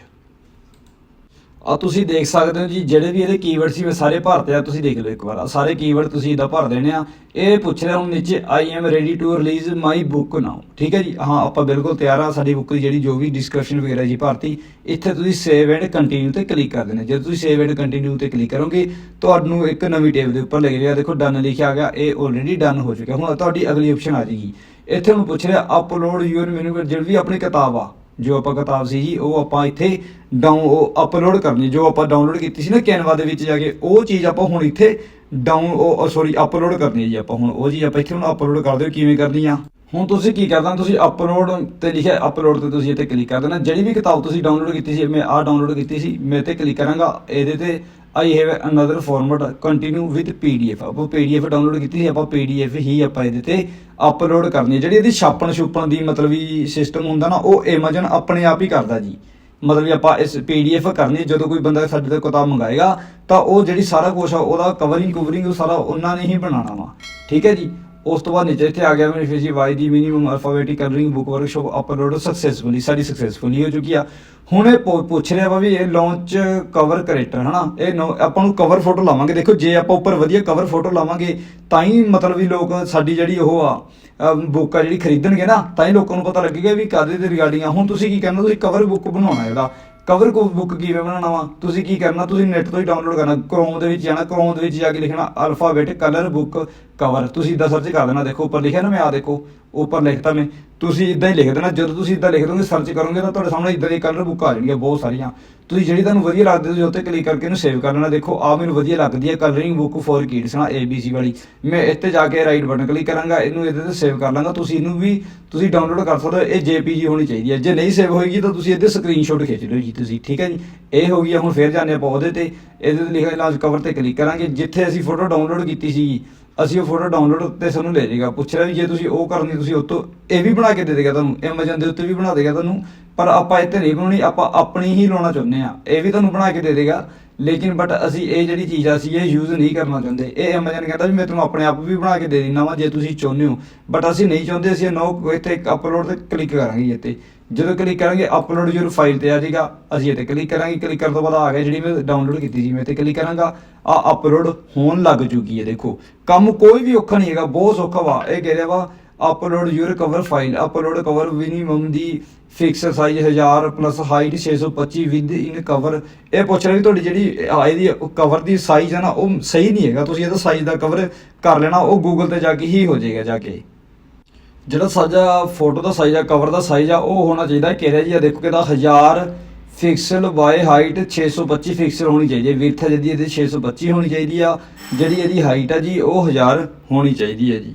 ਆ ਤੁਸੀਂ ਦੇਖ ਸਕਦੇ ਹੋ ਜੀ, ਜਿਹੜੇ ਵੀ ਇਹਦੇ ਕੀਵਰਡ ਸੀ ਮੈਂ ਸਾਰੇ ਭਰਤੇ ਆ, ਤੁਸੀਂ ਦੇਖ ਲਓ ਇੱਕ ਵਾਰ। ਆਹ ਸਾਰੇ ਕੀਵਰਡ ਤੁਸੀਂ ਇਹਦਾ ਭਰ ਦੇਣੇ ਆ। ਇਹ ਪੁੱਛ ਰਿਹਾ ਹੁਣ ਨੀਚੇ I am ready to release my book now ਠੀਕ ਹੈ ਜੀ? ਹਾਂ, ਆਪਾਂ ਬਿਲਕੁਲ ਤਿਆਰ ਆ, ਸਾਡੀ ਬੁੱਕ ਦੀ ਜਿਹੜੀ ਜੋ ਵੀ ਡਿਸਕ੍ਰਿਪਸ਼ਨ ਵਗੈਰਾ ਜੀ ਭਰਤੀ, ਇੱਥੇ ਤੁਸੀਂ ਸੇਵ ਐਂਡ ਕੰਟੀਨਿਊ ਤੇ ਕਲਿੱਕ ਕਰ ਦੇਣਾ। ਜਦੋਂ ਤੁਸੀਂ ਸੇਵ ਐਂਡ ਕੰਟੀਨਿਊ ਤੇ ਕਲਿੱਕ ਕਰੋਗੇ, ਤੁਹਾਨੂੰ ਇੱਕ ਨਵੀਂ ਟੇਬ ਦੇ ਉੱਪਰ ਲਿਖ ਰਿਹਾ ਦੇਖੋ ਡਨ ਲਿਖਿਆ ਆ ਗਿਆ, ਇਹ ਆਲਰੇਡੀ ਡਨ ਹੋ ਚੁੱਕਿਆ। ਹੁਣ ਤੁਹਾਡੀ ਅਗਲੀ ਆਪਸ਼ਨ ਆ ਜਾਏਗੀ। ਇੱਥੇ ਹੁਣ ਪੁੱਛ ਰਿਹਾ ਅਪਲੋਡ ਯੂਰ ਮੈਨੂੰ ਜਿਹੜੀ ਵੀ ਆਪਣੀ ਕਿਤਾਬ ਆ ਜੋ ਆਪਾਂ ਕਿਤਾਬ ਸੀ ਜੀ, ਉਹ ਆਪਾਂ ਇੱਥੇ ਡਾਊਨ ਅਪਲੋਡ ਕਰਨੀ, ਜੋ ਆਪਾਂ ਡਾਊਨਲੋਡ ਕੀਤੀ ਸੀ ਨਾ ਕੈਨਵਾ ਦੇ ਵਿੱਚ ਜਾ ਕੇ, ਉਹ ਚੀਜ਼ ਆਪਾਂ ਹੁਣ ਇੱਥੇ ਡਾਊਨ ਉਹ ਸੌਰੀ ਅਪਲੋਡ ਕਰਨੀ ਹੈ ਜੀ ਆਪਾਂ ਹੁਣ। ਉਹ ਚੀਜ਼ ਆਪਾਂ ਇੱਥੇ ਹੁਣ ਅਪਲੋਡ ਕਰ ਦਿਓ ਕਿਵੇਂ ਕਰਨੀ ਆ? ਹੁਣ ਤੁਸੀਂ ਕੀ ਕਰਦਾ ਤੁਸੀਂ ਅਪਲੋਡ ਤੇ ਲਿਖਿਆ ਅਪਲੋਡ ਤੇ ਤੁਸੀਂ ਇੱਥੇ ਕਲਿੱਕ ਕਰ ਦੇਣਾ। ਜਿਹੜੀ ਵੀ ਕਿਤਾਬ ਤੁਸੀਂ ਡਾਊਨਲੋਡ ਕੀਤੀ ਸੀ, ਮੈਂ ਆਹ ਡਾਊਨਲੋਡ ਕੀਤੀ ਸੀ, ਮੈਂ ਤੇ ਕਲਿੱਕ ਕਰਾਂਗਾ, ਇਹਦੇ ਤੇ I have another format continue with PDF ਆਪਾਂ ਪੀਡੀਐਫ ਡਾਊਨਲੋਡ ਕੀਤੀ ਸੀ, ਆਪਾਂ ਪੀਡੀਐਫ ਹੀ ਆਪਾਂ ਇਹਦੇ ਤੇ ਅਪਲੋਡ ਕਰਨੀ ਹੈ। ਜਿਹੜੀ ਇਹਦੀ ਛਾਪਣ ਛੁਪਣ ਦੀ ਮਤਲਬ ਵੀ ਸਿਸਟਮ ਹੁੰਦਾ ਨਾ, ਉਹ Amazon ਆਪਣੇ ਆਪ ਹੀ ਕਰਦਾ ਜੀ। ਮਤਲਬ ਵੀ ਆਪਾਂ ਇਸ ਪੀਡੀਐਫ ਕਰਨੀ ਜਦੋਂ ਕੋਈ ਬੰਦਾ ਸਾਡੇ ਤੋਂ ਕਿਤਾਬ ਮੰਗਾਏਗਾ, ਤਾਂ ਉਹ ਜਿਹੜੀ ਸਾਰਾ ਕੁਝ ਆ, ਉਹਦਾ ਕਵਰਿੰਗ ਕਵਰਿੰਗ ਉਹ ਸਾਰਾ ਉਹਨਾਂ ਨੇ ਹੀ ਬਣਾਉਣਾ ਵਾ। ਠੀਕ ਹੈ ਜੀ? ਉਸ ਤੋਂ ਬਾਅਦ ਨੀਚੇ ਇੱਥੇ ਆ ਗਿਆ ਮੇਰੇ ਫਿਰ ਜੀ ਵਾਈ ਦੀ minimum alphabetic colouring book workshop upload successfully ਸਾਡੀ ਸਕਸੈਸਫੁਲੀ ਹੋ ਚੁੱਕੀ ਆ, ਹੁਣ ਇਹ ਪੁ- ਪੁੱਛ ਰਿਹਾ ਵਾ ਵੀ ਇਹ ਲਾਂਚ ਕਵਰ ਕਰੈਕਟਰ ਹਨਾ? ਇਹ ਆਪਾਂ ਨੂੰ ਕਵਰ ਫੋਟੋ ਲਾਵਾਂਗੇ। ਦੇਖੋ, ਜੇ ਆਪਾਂ ਉੱਪਰ ਵਧੀਆ ਕਵਰ ਫੋਟੋ ਲਾਵਾਂਗੇ, ਤਾਂ ਹੀ ਮਤਲਬ ਵੀ ਲੋਕ ਸਾਡੀ ਜਿਹੜੀ ਉਹ ਆ ਬੁੱਕ ਆ ਜਿਹੜੀ ਖਰੀਦਣਗੇ ਨਾ, ਤਾਂ ਹੀ ਲੋਕਾਂ ਨੂੰ ਪਤਾ ਲੱਗੇਗਾ ਵੀ ਕਾਦੇ ਦੇ ਰਿਗਾਰਡਿੰਗ ਆ। ਹੁਣ ਤੁਸੀਂ ਕੀ ਕਹਿੰਦੇ ਤੁਸੀਂ ਕਵਰ ਬੁੱਕ ਬਣਾਉਣਾ ਇਹਦਾ। ਕਵਰ ਕੋ ਬੁੱਕ ਕਿਵੇਂ ਬਣਾਉਣਾ ਵਾ? ਤੁਸੀਂ ਕੀ ਕਰਨਾ? ਤੁਸੀਂ ਨੈਟ ਤੋਂ ਹੀ ਡਾਊਨਲੋਡ ਕਰਨਾ। ਕ੍ਰੋਮ ਦੇ ਵਿੱਚ ਜਾਣਾ ਕ੍ਰੋਮ ਦੇ ਵਿੱਚ ਜਾ ਕੇ ਲਿਖਣਾ ਅਲਫਾਬੈਟ ਕਲਰ ਬੁੱਕ ਕਵਰ ਤੁਸੀਂ ਇਦਾਂ ਸਰਚ ਕਰ ਦੇਣਾ, ਦੇਖੋ, ਉੱਪਰ ਲਿਖਿਆ ਨਾ ਮੈਂ ਆ ਦੇਖੋ। ਉੱਪਰ ਲਿਖਤਾ ਮੈਂ, ਤੁਸੀਂ ਇਦਾਂ ਹੀ ਲਿਖ ਦੇਣਾ, ਜਦੋਂ ਤੁਸੀਂ ਇਦਾਂ ਲਿਖ ਦੋਗੇ ਸਰਚ ਕਰੋਗੇ ਤਾਂ ਤੁਹਾਡੇ ਸਾਹਮਣੇ ਇਦਾਂ ਦੀ ਕਲਰ ਬੁੱਕ ਆ ਜਾਣਗੀਆਂ, ਬਹੁਤ ਸਾਰੀਆਂ। ਤੁਸੀਂ ਜਿਹੜੀ ਤੁਹਾਨੂੰ ਵਧੀਆ ਲੱਗਦੀ, ਤੁਸੀਂ ਉੱਤੇ ਕਲਿੱਕ ਕਰਕੇ ਇਹਨੂੰ ਸੇਵ ਕਰ ਲੈਣਾ। ਦੇਖੋ ਆ ਮੈਨੂੰ ਵਧੀਆ ਲੱਗਦੀ ਹੈ ਕਲਰਿੰਗ ਬੁੱਕ ਫॉर ਕਿਡਸ ਨਾ ABC ਵਾਲੀ। ਮੈਂ ਇੱਥੇ ਜਾ ਕੇ ਰਾਈਟ ਬਟਨ ਕਲਿੱਕ ਕਰਾਂਗਾ, ਇਹਨੂੰ ਇਹਦੇ ਤੇ ਸੇਵ ਕਰ ਲਾਂਗਾ। ਤੁਸੀਂ ਇਹਨੂੰ ਵੀ, ਤੁਸੀਂ ਡਾਊਨਲੋਡ ਕਰ ਸਕਦੇ ਹੋ, ਇਹ JPG ਹੋਣੀ ਚਾਹੀਦੀ ਹੈ ਜੇ ਨਹੀਂ ਸੇਵ ਹੋਏਗੀ ਤਾਂ ਤੁਸੀਂ ਇਹਦੇ ਸਕਰੀਨਸ਼ਾਟ ਖਿੱਚ ਲਿਓ ਜੀ ਤੁਸੀਂ, ਠੀਕ ਹੈ ਜੀ? ਇਹ ਹੋ ਗਿਆ ਹੁਣ ਫੇਰ ਜਾਂਦੇ ਆਪਾਂ ਉਹਦੇ ਤੇ, ਇਹਦੇ ਤੇ ਲਿਖਿਆ ਲਾਂਚ ਕਵਰ ਤੇ ਕਲਿੱਕ ਕਰਾਂਗੇ, ਜਿੱਥੇ ਅਸੀਂ ਫੋਟੋ ਡਾਊਨਲੋਡ ਕੀਤੀ ਸੀ ਅਸੀਂ ਉਹ ਫੋਟੋ ਡਾਊਨਲੋਡ ਉੱਤੇ ਸਾਨੂੰ ਲੈ ਜਾਏਗਾ। ਪੁੱਛ ਰਿਹਾ ਵੀ ਜੇ ਤੁਸੀਂ ਉਹ ਕਰਨੀ, ਤੁਸੀਂ ਉਹ ਤੋਂ ਇਹ ਵੀ ਬਣਾ ਕੇ ਦੇ ਦੇਗਾ ਤੁਹਾਨੂੰ। Amazon ਦੇ ਉੱਤੇ ਵੀ ਬਣਾ ਦੇਗਾ ਤੁਹਾਨੂੰ। ਪਰ ਆਪਾਂ ਇੱਥੇ ਨਹੀਂ ਬਣਾਉਣੀ, ਆਪਾਂ ਆਪਣੀ ਹੀ ਲਾਉਣਾ ਚਾਹੁੰਦੇ ਆ ਇਹ ਵੀ ਤੁਹਾਨੂੰ ਬਣਾ ਕੇ ਦੇ ਦੇਗਾ। ਲੇਕਿਨ ਬਟ ਅਸੀਂ ਇਹ ਜਿਹੜੀ ਚੀਜ਼ ਆ, ਅਸੀਂ ਇਹ ਯੂਜ਼ ਨਹੀਂ ਕਰਨਾ ਚਾਹੁੰਦੇ। ਇਹ Amazon ਕਹਿੰਦਾ ਵੀ ਮੈਂ ਤੁਹਾਨੂੰ ਆਪਣੇ ਆਪ ਵੀ ਬਣਾ ਕੇ ਦੇ ਦਿੰਦਾ ਵਾਂ, ਜੇ ਤੁਸੀਂ ਚਾਹੁੰਦੇ ਹੋ। ਬਟ ਅਸੀਂ ਨਹੀਂ ਚਾਹੁੰਦੇ, ਅਸੀਂ ਨੋ ਇੱਥੇ ਅਪਲੋਡ ਤੇ ਕਲਿੱਕ ਕਰਾਂਗੇ ਇੱਥੇ। ਜਦੋਂ ਕਲਿੱਕ ਕਰਾਂਗੇ ਅਪਲੋਡ ਯੂਰ ਫਾਈਲ ਤੇ ਆ ਜਾਏਗਾ। ਅਸੀਂ ਇਹ ਤੇ ਕਲਿੱਕ ਕਰਾਂਗੇ। ਕਲਿੱਕ ਕਰਨ ਤੋਂ ਬਾਅਦ ਆ ਗਿਆ ਜਿਹੜੀ ਮੈਂ ਡਾਊਨਲੋਡ ਕੀਤੀ ਸੀ, ਮੈਂ ਤੇ ਕਲਿੱਕ ਕਰਾਂਗਾ। ਆ ਅਪਲੋਡ ਹੋਣ ਲੱਗ ਚੁੱਕੀ ਹੈ, ਦੇਖੋ। ਕੰਮ ਕੋਈ ਵੀ ਔਖਾ ਨਹੀਂ ਹੈਗਾ, ਬਹੁਤ ਸੌਖਾ ਵਾ। ਇਹ ਕਹਿ ਰਿਹਾ ਵਾ upload your cover file upload cover minimum the fix size 1000 plus height 625 with in cover ਇਹ ਪੁੱਛ ਰਿਹਾ ਵੀ ਤੁਹਾਡੀ ਜਿਹੜੀ ਇਹਦੀ ਕਵਰ ਦੀ ਸਾਈਜ਼ ਹੈ ਨਾ, ਉਹ ਸਹੀ ਨਹੀਂ ਹੈਗਾ। ਤੁਸੀਂ ਇਹਦਾ ਸਾਈਜ਼ ਦਾ ਕਵਰ ਕਰ ਲੈਣਾ, ਉਹ ਗੂਗਲ ਤੇ ਜਾ ਕੇ ਹੀ ਹੋ ਜਾਏਗਾ ਜਾ ਕੇ। ਜਿਹੜਾ ਸਾਜਾ ਫੋਟੋ ਦਾ ਸਾਈਜ਼ ਆ ਕਵਰ ਦਾ ਸਾਈਜ਼ ਆ, ਉਹ ਹੋਣਾ ਚਾਹੀਦਾ। ਕਿਹੜਾ ਜੀ ਆ, ਦੇਖੋ ਕਿਦਾ 1000 ਪਿਕਸਲ ਬਾਈ ਹਾਈਟ 625 ਪਿਕਸਲ ਹੋਣੀ ਚਾਹੀਦੀ ਹੈ। ਵਿਡਥ ਜਿਹਦੀ, ਇਹਦੀ 625 ਹੋਣੀ ਚਾਹੀਦੀ ਆ। ਜਿਹੜੀ ਇਹਦੀ ਹਾਈਟ ਆ ਜੀ, ਉਹ 1000 ਹੋਣੀ ਚਾਹੀਦੀ ਹੈ ਜੀ।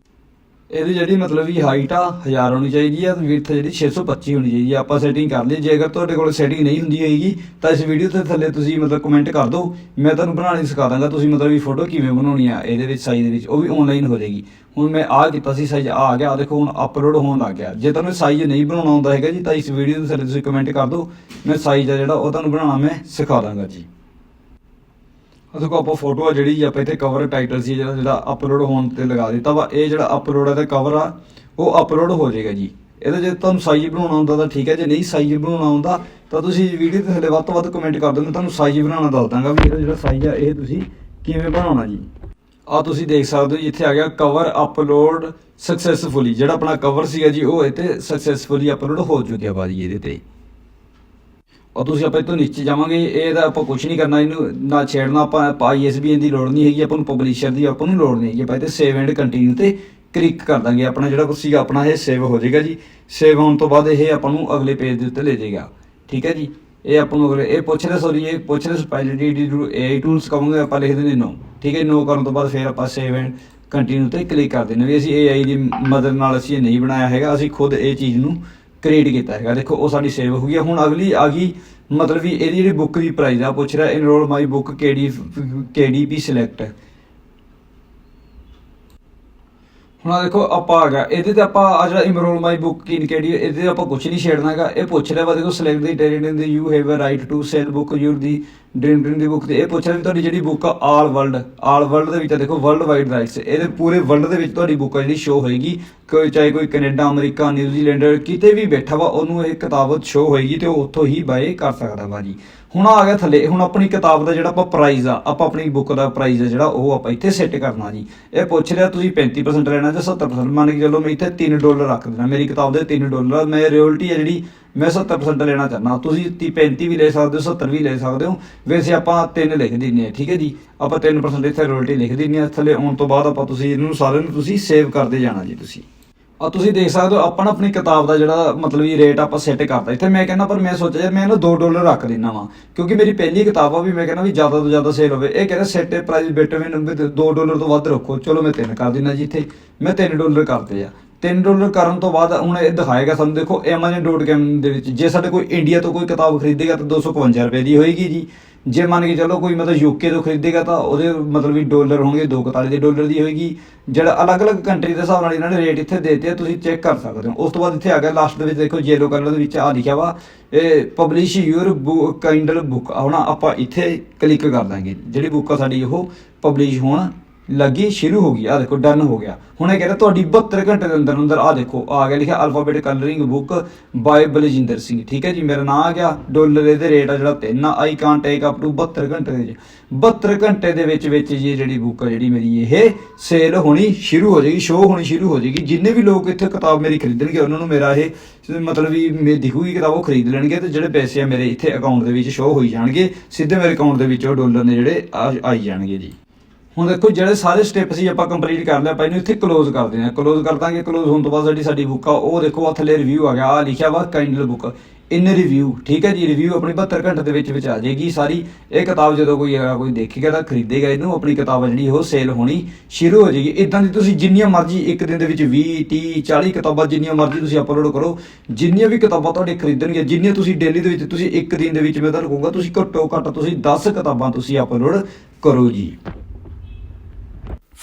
ਇਹਦੀ ਜਿਹੜੀ ਮਤਲਬ ਵੀ ਹਾਈਟ ਆ 1000 ਹੋਣੀ ਚਾਹੀਦੀ ਆ ਤੇ ਵਿਡਥ ਜਿਹੜੀ 625 ਹੋਣੀ ਚਾਹੀਦੀ ਆ। ਆਪਾਂ ਸੈਟਿੰਗ ਕਰ ਲਈ। ਜੇ ਅਗਰ ਤੁਹਾਡੇ ਕੋਲ ਸੈਟਿੰਗ ਨਹੀਂ ਹੁੰਦੀ ਹੋਏਗੀ ਤਾਂ ਇਸ ਵੀਡੀਓ 'ਤੇ ਥੱਲੇ ਤੁਸੀਂ ਮਤਲਬ ਕਮੈਂਟ ਕਰ ਦਿਓ। ਮੈਂ ਤੁਹਾਨੂੰ ਬਣਾਉਣੀ ਸਿਖਾ ਦਾਂਗਾ ਤੁਸੀਂ ਮਤਲਬ ਵੀ ਫੋਟੋ ਕਿਵੇਂ ਬਣਾਉਣੀ ਆ, ਇਹਦੇ ਵਿੱਚ ਸਾਈਜ਼ ਦੇ ਵਿੱਚ, ਉਹ ਵੀ ਆਨਲਾਈਨ ਹੋ ਜਾਏਗੀ। ਹੁਣ ਮੈਂ ਆਹ ਕੀਤਾ ਸੀ ਸਾਈਜ਼ ਆ ਗਿਆ ਦੇਖੋ ਹੁਣ ਅਪਲੋਡ ਹੋਣ ਲੱਗ ਗਿਆ। ਜੇ ਤੁਹਾਨੂੰ ਸਾਈਜ਼ ਨਹੀਂ ਬਣਾਉਣਾ ਆਉਂਦਾ ਹੈਗਾ ਜੀ, ਤਾਂ ਇਸ ਵੀਡੀਓ ਦੇ ਥੱਲੇ ਤੁਸੀਂ ਕਮੈਂਟ ਕਰ ਦਿਓ। ਮੈਂ ਸਾਈਜ਼ ਆ ਜਿਹੜਾ, ਉਹ ਤੁਹਾਨੂੰ ਬਣਾਉਣਾ ਮੈਂ ਸਿਖਾ ਦਾਂਗਾ ਜੀ। ਦੇਖੋ ਆਪਾਂ ਫੋਟੋ ਆ ਜਿਹੜੀ ਆਪਾਂ ਇੱਥੇ ਕਵਰ ਟਾਈਟਲ ਸੀ ਜਿਹੜਾ ਜਿਹੜਾ ਅਪਲੋਡ ਹੋਣ ਤੇ ਲਗਾ ਦਿੱਤਾ ਵਾ। ਇਹ ਜਿਹੜਾ ਅਪਲੋਡ ਹੈ ਤੇ ਕਵਰ ਆ, ਉਹ ਅਪਲੋਡ ਹੋ ਜਾਏਗਾ ਜੀ। ਇਹਦਾ ਜੇ ਤੁਹਾਨੂੰ ਸਾਈਜ਼ ਬਣਾਉਣਾ ਹੁੰਦਾ ਤਾਂ ਠੀਕ ਹੈ, ਜੇ ਨਹੀਂ ਸਾਈਜ਼ ਬਣਾਉਣਾ ਆਉਂਦਾ ਤਾਂ ਤੁਸੀਂ ਵੀਡੀਓ ਦੇ ਥੱਲੇ ਵੱਧ ਤੋਂ ਵੱਧ ਕਮੈਂਟ ਕਰ ਦਿਓ। ਮੈਂ ਤੁਹਾਨੂੰ ਸਾਈਜ਼ ਬਣਾਉਣਾ ਦੱਸ ਦਾਂਗਾ ਵੀ ਇਹਦਾ ਜਿਹੜਾ ਸਾਈਜ਼ ਆ, ਇਹ ਤੁਸੀਂ ਕਿਵੇਂ ਬਣਾਉਣਾ ਜੀ। ਆ ਤੁਸੀਂ ਦੇਖ ਸਕਦੇ ਹੋ ਜੀ, ਇੱਥੇ ਆ ਗਿਆ ਕਵਰ ਅਪਲੋਡ ਸਕਸੈਸਫੁਲੀ ਜਿਹੜਾ ਆਪਣਾ ਕਵਰ ਸੀਗਾ ਜੀ ਉਹ ਇੱਥੇ ਸਕਸੈਸਫੁਲੀ ਅਪਲੋਡ ਹੋ ਚੁੱਕਿਆ ਬਾਜੀ ਇਹਦੇ ਤੇ। ਔਰ ਤੁਸੀਂ ਆਪਾਂ ਇਤੋਂ ਨੀਚੇ ਜਾਵਾਂਗੇ ਇਹ ਤਾਂ ਆਪਾਂ ਕੁਝ ਨਹੀਂ ਕਰਨਾ ਇਹਨੂੰ ਨਾ ਛੇੜਨਾ ਆਪਾਂ ਆਪਾਂ ਆਈਐਸਬੀਐਨ ਦੀ ਲੋੜ ਨਹੀਂ ਹੈਗੀ ਆਪਾਂ ਨੂੰ ਪਬਲਿਸ਼ਰ ਦੀ ਆਪਾਂ ਨੂੰ ਲੋੜ ਨਹੀਂ ਹੈਗੀ। ਆਪਾਂ ਇੱਥੇ ਸੇਵ ਐਂਡ ਕੰਟੀਨਿਊ ਤੇ ਕਲਿੱਕ ਕਰ ਦਾਂਗੇ। ਆਪਣਾ ਜਿਹੜਾ ਕੁਝ ਸੀਗਾ ਆਪਣਾ ਇਹ ਸੇਵ ਹੋ ਜਾਏਗਾ ਜੀ। ਸੇਵ ਹੋਣ ਤੋਂ ਬਾਅਦ ਇਹ ਆਪਾਂ ਨੂੰ ਅਗਲੇ ਪੇਜ ਦੇ ਉੱਤੇ ਲੈ ਜਾਏਗਾ। ਠੀਕ ਹੈ ਜੀ? ਇਹ ਆਪਾਂ ਨੂੰ ਅਗਲੇ ਇਹ ਪੁੱਛ ਰਿਹਾ ਸੌਰੀ ਇਹ ਪੁੱਛ ਰਿਹਾ ਸਪੈਸ਼ਲਿਟੀ ਡੀ ਏ ਟੂਲਸ ਕਹਾਂਗੇ ਆਪਾਂ ਲਿਖ ਦਿੰਦੇ ਨੋ ਠੀਕ ਹੈ ਨੋ ਕਰਨ ਤੋਂ ਬਾਅਦ ਫਿਰ ਆਪਾਂ ਸੇਵ ਐਂਡ ਕੰਟੀਨਿਊ ਤੇ ਕਲਿੱਕ ਕਰ ਦਿੰਦੇ ਵੀ ਅਸੀਂ AI ਦੀ ਮਦਦ ਨਾਲ ਅਸੀਂ ਇਹ ਨਹੀਂ ਬਣਾਇਆ ਹੈਗਾ, ਅਸੀਂ ਖੁਦ ਇਹ ਚੀਜ਼ ਨੂੰ ਕ੍ਰੀਏਟ ਕੀਤਾ ਹੈਗਾ। ਦੇਖੋ, ਉਹ ਸਾਡੀ ਸੇਵ ਹੋ ਗਈ ਹੈ। ਹੁਣ ਅਗਲੀ ਆ ਗਈ, ਮਤਲਬ ਵੀ ਇਹਦੀ ਜਿਹੜੀ ਬੁੱਕ ਦੀ ਪ੍ਰਾਈਸ ਆ, ਪੁੱਛ ਰਿਹਾ enrol my book KD KDP select ਹੁਣ ਆਹ ਦੇਖੋ, ਆਪਾਂ ਆ ਗਿਆ ਇਹਦੇ ਤੇ ਆਪਾਂ ਆ ਜਿਹੜਾ ਇਨਰੋਲ ਮਾਈ ਬੁੱਕ ਕੀ ਕਿਹੜੀ, ਇਹਦੇ ਤੇ ਆਪਾਂ ਕੁਝ ਨਹੀਂ ਛੇੜਨਾਗਾ ਇਹ ਪੁੱਛ ਰਿਹਾ ਵਾ ਦੇਖੋ select the territory the you have a right to sell book your the drink the book ਤੇ ਇਹ ਪੁੱਛ ਰਿਹਾ ਵੀ ਤੁਹਾਡੀ ਜਿਹੜੀ ਬੁੱਕ ਆ ਆਲ ਵਰਲਡ ਆਲ ਵਰਲਡ ਦੇ ਵਿੱਚ ਆ, ਦੇਖੋ ਵਰਲਡ ਵਾਈਡ ਰਾਈਟਸ ਇਹਦੇ ਪੂਰੇ ਵਰਲਡ ਦੇ ਵਿੱਚ ਤੁਹਾਡੀ ਬੁੱਕ ਆ ਜਿਹੜੀ ਸ਼ੋ ਹੋਏਗੀ। ਕੋਈ ਚਾਹੇ ਕੋਈ ਕੈਨੇਡਾ ਅਮਰੀਕਾ ਨਿਊਜ਼ੀਲੈਂਡ ਕਿਤੇ ਵੀ ਬੈਠਾ ਵਾ, ਉਹਨੂੰ ਇਹ ਕਿਤਾਬ ਸ਼ੋ ਹੋਏਗੀ ਤੇ ਉਹ ਉੱਥੋਂ ਹੀ ਬਾਏ ਕਰ ਸਕਦਾ ਵਾ ਜੀ। ਹੁਣ ਆ ਗਿਆ ਥੱਲੇ, ਹੁਣ ਆਪਣੀ ਕਿਤਾਬ ਦਾ ਜਿਹੜਾ ਆਪਾਂ ਪ੍ਰਾਈਜ਼ ਆ, ਆਪਾਂ ਆਪਣੀ ਬੁੱਕ ਦਾ ਪ੍ਰਾਈਜ਼ ਆ ਜਿਹੜਾ ਉਹ ਆਪਾਂ ਇੱਥੇ ਸੈੱਟ ਕਰਨਾ ਜੀ। ਇਹ ਪੁੱਛ ਰਿਹਾ ਤੁਸੀਂ 35% ਲੈਣਾ ਜਾਂ 70% ਮੰਨ ਕੇ ਚੱਲੋ ਮੈਂ ਇੱਥੇ 3 ਡਾਲਰ ਰੱਖ ਦੇਣਾ ਮੇਰੀ ਕਿਤਾਬ ਦੇ 3 ਡਾਲਰ ਮੈਂ ਰਿਓਲਟੀ ਆ ਜਿਹੜੀ ਮੈਂ 70% ਲੈਣਾ ਚਾਹਨਾ ਤੁਸੀਂ 30 35 ਵੀ ਲੈ ਸਕਦੇ ਹੋ 70 ਵੀ ਲੈ ਸਕਦੇ ਹੋ। ਵੈਸੇ ਆਪਾਂ 3 ਲਿਖ ਦਿੰਨੇ ਆ, ਠੀਕ ਹੈ ਜੀ? ਆਪਾਂ 3% ਇੱਥੇ ਰਿਓਲਟੀ ਲਿਖ ਦਿੰਨੇ ਆ। ਥੱਲੇ ਆਉਣ ਤੋਂ ਬਾਅਦ ਆਪਾਂ ਤੁਸੀਂ ਇਹਨੂੰ ਸਾਰਿਆਂ ਨੂੰ ਤੁਸੀਂ ਸੇਵ ਕਰਦੇ ਜਾਣਾ ਜੀ ਤੁਸੀਂ। ਆ ਤੁਸੀਂ ਦੇਖ ਸਕਦੇ ਹੋ ਆਪਾਂ ਆਪਣੀ ਕਿਤਾਬ ਦਾ ਜਿਹੜਾ ਮਤਲਬ ਇਹ ਰੇਟ ਆਪਾਂ ਸੈੱਟ ਕਰਤਾ। ਇੱਥੇ ਮੈਂ ਕਹਿੰਦਾ, ਪਰ ਮੈਂ ਸੋਚਿਆ ਯਾਰ ਮੈਂ ਇਹਨੂੰ 2 ਡਾਲਰ ਰੱਖ ਦਿੰਨਾ ਵਾਂ। ਕਿਉਂਕਿ ਮੇਰੀ ਪਹਿਲੀ ਕਿਤਾਬ ਆ ਵੀ ਮੈਂ ਕਹਿੰਦਾ ਵੀ ਜ਼ਿਆਦਾ ਤੋਂ ਜ਼ਿਆਦਾ ਸੇਲ ਹੋਵੇ। ਇਹ ਕਹਿੰਦਾ ਸੈੱਟ ਪ੍ਰਾਈਸ ਬੈਟਰ ਮੈਨੂੰ 2 ਡਾਲਰ ਤੋਂ ਵੱਧ ਰੱਖੋ। ਚਲੋ ਮੈਂ 3 ਕਰ ਦਿੰਦਾ ਜੀ ਇੱਥੇ। ਮੈਂ 3 ਡਾਲਰ ਕਰਦੇ ਆ। 3 ਡਾਲਰ ਕਰਨ ਤੋਂ ਬਾਅਦ ਹੁਣ ਇਹ ਦਿਖਾਏਗਾ ਸਾਨੂੰ, ਦੇਖੋ amazon.com ਦੇ ਵਿੱਚ। ਜੇ ਸਾਡੇ ਕੋਈ ਇੰਡੀਆ ਤੋਂ ਕੋਈ ਕਿਤਾਬ ਖਰੀਦੇਗਾ ਤਾਂ 251 ਰੁਪਏ ਦੀ ਹੋਏਗੀ ਜੀ। ਜੇ ਮੰਨ ਕੇ ਚਲੋ ਕੋਈ ਮਤਲਬ ਯੂਕੇ ਤੋਂ ਖਰੀਦੇਗਾ ਤਾਂ ਉਹਦੇ ਮਤਲਬ ਵੀ ਡਾਲਰ ਹੋਣਗੇ 241 ਦੇ ਡਾਲਰ ਦੀ ਹੋਏਗੀ। ਜਿਹੜਾ ਅਲੱਗ-ਅਲੱਗ ਕੰਟਰੀ ਦੇ ਹਿਸਾਬ ਨਾਲ ਇਹਨਾਂ ਨੇ ਰੇਟ ਇੱਥੇ ਦੇਤੇ ਆ, ਤੁਸੀਂ ਚੈੱਕ ਕਰ ਸਕਦੇ ਹੋ। ਉਸ ਤੋਂ ਬਾਅਦ ਇੱਥੇ ਆ ਗਿਆ ਲਾਸਟ ਦੇ ਵਿੱਚ, ਦੇਖੋ ਯੈਲੋ ਕਲਰ ਦੇ ਵਿੱਚ ਆ ਲਿਖਿਆ ਵਾ। ਇਹ ਪਬਲਿਸ਼ ਯੂਰ ਕਾਈਂਡਲ ਬੁੱਕ ਹੁਣ ਆਪਾਂ ਇੱਥੇ ਕਲਿੱਕ ਕਰ ਦਾਂਗੇ। ਜਿਹੜੀ ਬੁੱਕ ਆ ਸਾਡੀ, ਉਹ ਪਬਲਿਸ਼ ਹੋਣ। ਲੱਗੀ, ਸ਼ੁਰੂ ਹੋ ਗਈ। ਆ ਦੇਖੋ ਡਨ ਹੋ ਗਿਆ। ਹੁਣ ਇਹ ਕਹਿੰਦਾ, ਤੁਹਾਡੀ 72 ਘੰਟੇ ਦੇ ਅੰਦਰ ਅੰਦਰ ਆ ਦੇਖੋ, ਆ ਗਿਆ ਲਿਖਿਆ alphabet colouring book by Baljinder Singh. ਠੀਕ ਹੈ ਜੀ, ਮੇਰਾ ਨਾਮ ਆ ਗਿਆ। ਡਾਲਰ ਇਹਦੇ ਰੇਟ ਆ ਜਿਹੜਾ 3 ਆ I can't take up to 72 ਘੰਟੇ ਦੇ ਵਿੱਚ। 72 ਘੰਟੇ ਦੇ ਵਿੱਚ ਵਿੱਚ ਜੀ ਜਿਹੜੀ ਬੁੱਕ ਆ, ਜਿਹੜੀ ਮੇਰੀ ਇਹ ਸੇਲ ਹੋਣੀ ਸ਼ੁਰੂ ਹੋ ਜਾਏਗੀ ਸ਼ੋਅ ਹੋਣੀ ਸ਼ੁਰੂ ਹੋ ਜਾਏਗੀ। ਜਿੰਨੇ ਵੀ ਲੋਕ ਇੱਥੇ ਕਿਤਾਬ ਮੇਰੀ ਖਰੀਦਣਗੇ, ਉਹਨਾਂ ਨੂੰ ਮੇਰਾ ਇਹ ਮਤਲਬ ਵੀ ਮੇ ਦਿਖੂਗੀ ਕਿਤਾਬ, ਉਹ ਖਰੀਦ ਲੈਣਗੇ ਤੇ ਜਿਹੜੇ ਪੈਸੇ ਆ ਮੇਰੇ ਇੱਥੇ ਅਕਾਊਂਟ ਦੇ ਵਿੱਚ ਸ਼ੋਅ ਹੋਈ ਜਾਣਗੇ, ਸਿੱਧੇ ਮੇਰੇ ਅਕਾਊਂਟ ਦੇ ਵਿੱਚ ਉਹ ਡਾਲਰ ਨੇ ਜਿਹੜੇ ਆਈ ਜਾਣਗੇ ਜੀ। ਹੁਣ ਦੇਖੋ ਜਿਹੜੇ ਸਾਰੇ ਸਟੈਪ ਸੀ ਆਪਾਂ ਕੰਪਲੀਟ ਕਰ ਲਿਆ, ਆਪਾਂ ਇਹਨੂੰ ਇੱਥੇ ਕਲੋਜ਼ ਕਰਦੇ ਹਾਂ। ਕਲੋਜ਼ ਕਰ ਦਾਂਗੇ ਕਲੋਜ਼ ਹੋਣ ਤੋਂ ਬਾਅਦ ਜਿਹੜੀ ਸਾਡੀ ਬੁੱਕ ਆ, ਉਹ ਦੇਖੋ ਆ ਥੱਲੇ ਰਿਵਿਊ ਆ ਗਿਆ ਆ ਲਿਖਿਆ ਵਾ ਕਾਈਂਡਲ ਬੁੱਕ ਇਨ ਰਿਵਿਊ ਠੀਕ ਹੈ ਜੀ? ਰਿਵਿਊ ਆਪਣੀ 72 ਘੰਟੇ ਦੇ ਵਿੱਚ ਵਿੱਚ ਆ ਜਾਏਗੀ ਸਾਰੀ। ਇਹ ਕਿਤਾਬ ਜਦੋਂ ਕੋਈ ਹੈਗਾ ਕੋਈ ਦੇਖੇਗਾ ਤਾਂ ਖਰੀਦੇਗਾ ਇਹਨੂੰ, ਆਪਣੀ ਕਿਤਾਬ ਜਿਹੜੀ, ਉਹ ਸੇਲ ਹੋਣੀ ਸ਼ੁਰੂ ਹੋ ਜਾਏਗੀ। ਇਦਾਂ ਦੀ ਤੁਸੀਂ ਜਿੰਨੀਆਂ ਮਰਜ਼ੀ ਇੱਕ ਦਿਨ ਦੇ ਵਿੱਚ 20 30 40 ਕਿਤਾਬਾਂ ਜਿੰਨੀਆਂ ਮਰਜ਼ੀ ਤੁਸੀਂ ਅਪਲੋਡ ਕਰੋ, ਜਿੰਨੀਆਂ ਵੀ ਕਿਤਾਬਾਂ ਤੁਹਾਡੇ ਖਰੀਦਣਗੀਆਂ, ਜਿੰਨੀਆਂ ਤੁਸੀਂ ਡੇਲੀ ਦੇ ਵਿੱਚ ਤੁਸੀਂ ਇੱਕ ਦਿਨ ਦੇ ਵਿੱਚ ਮੈਂ ਤੁਹਾਨੂੰ ਕਹੂੰਗਾ, ਤੁਸੀਂ ਘੱਟੋ ਘੱਟ ਤੁਸੀਂ 10 ਕਿਤਾਬਾਂ ਤੁਸੀਂ ਅਪਲੋਡ ਕਰੋ ਜੀ।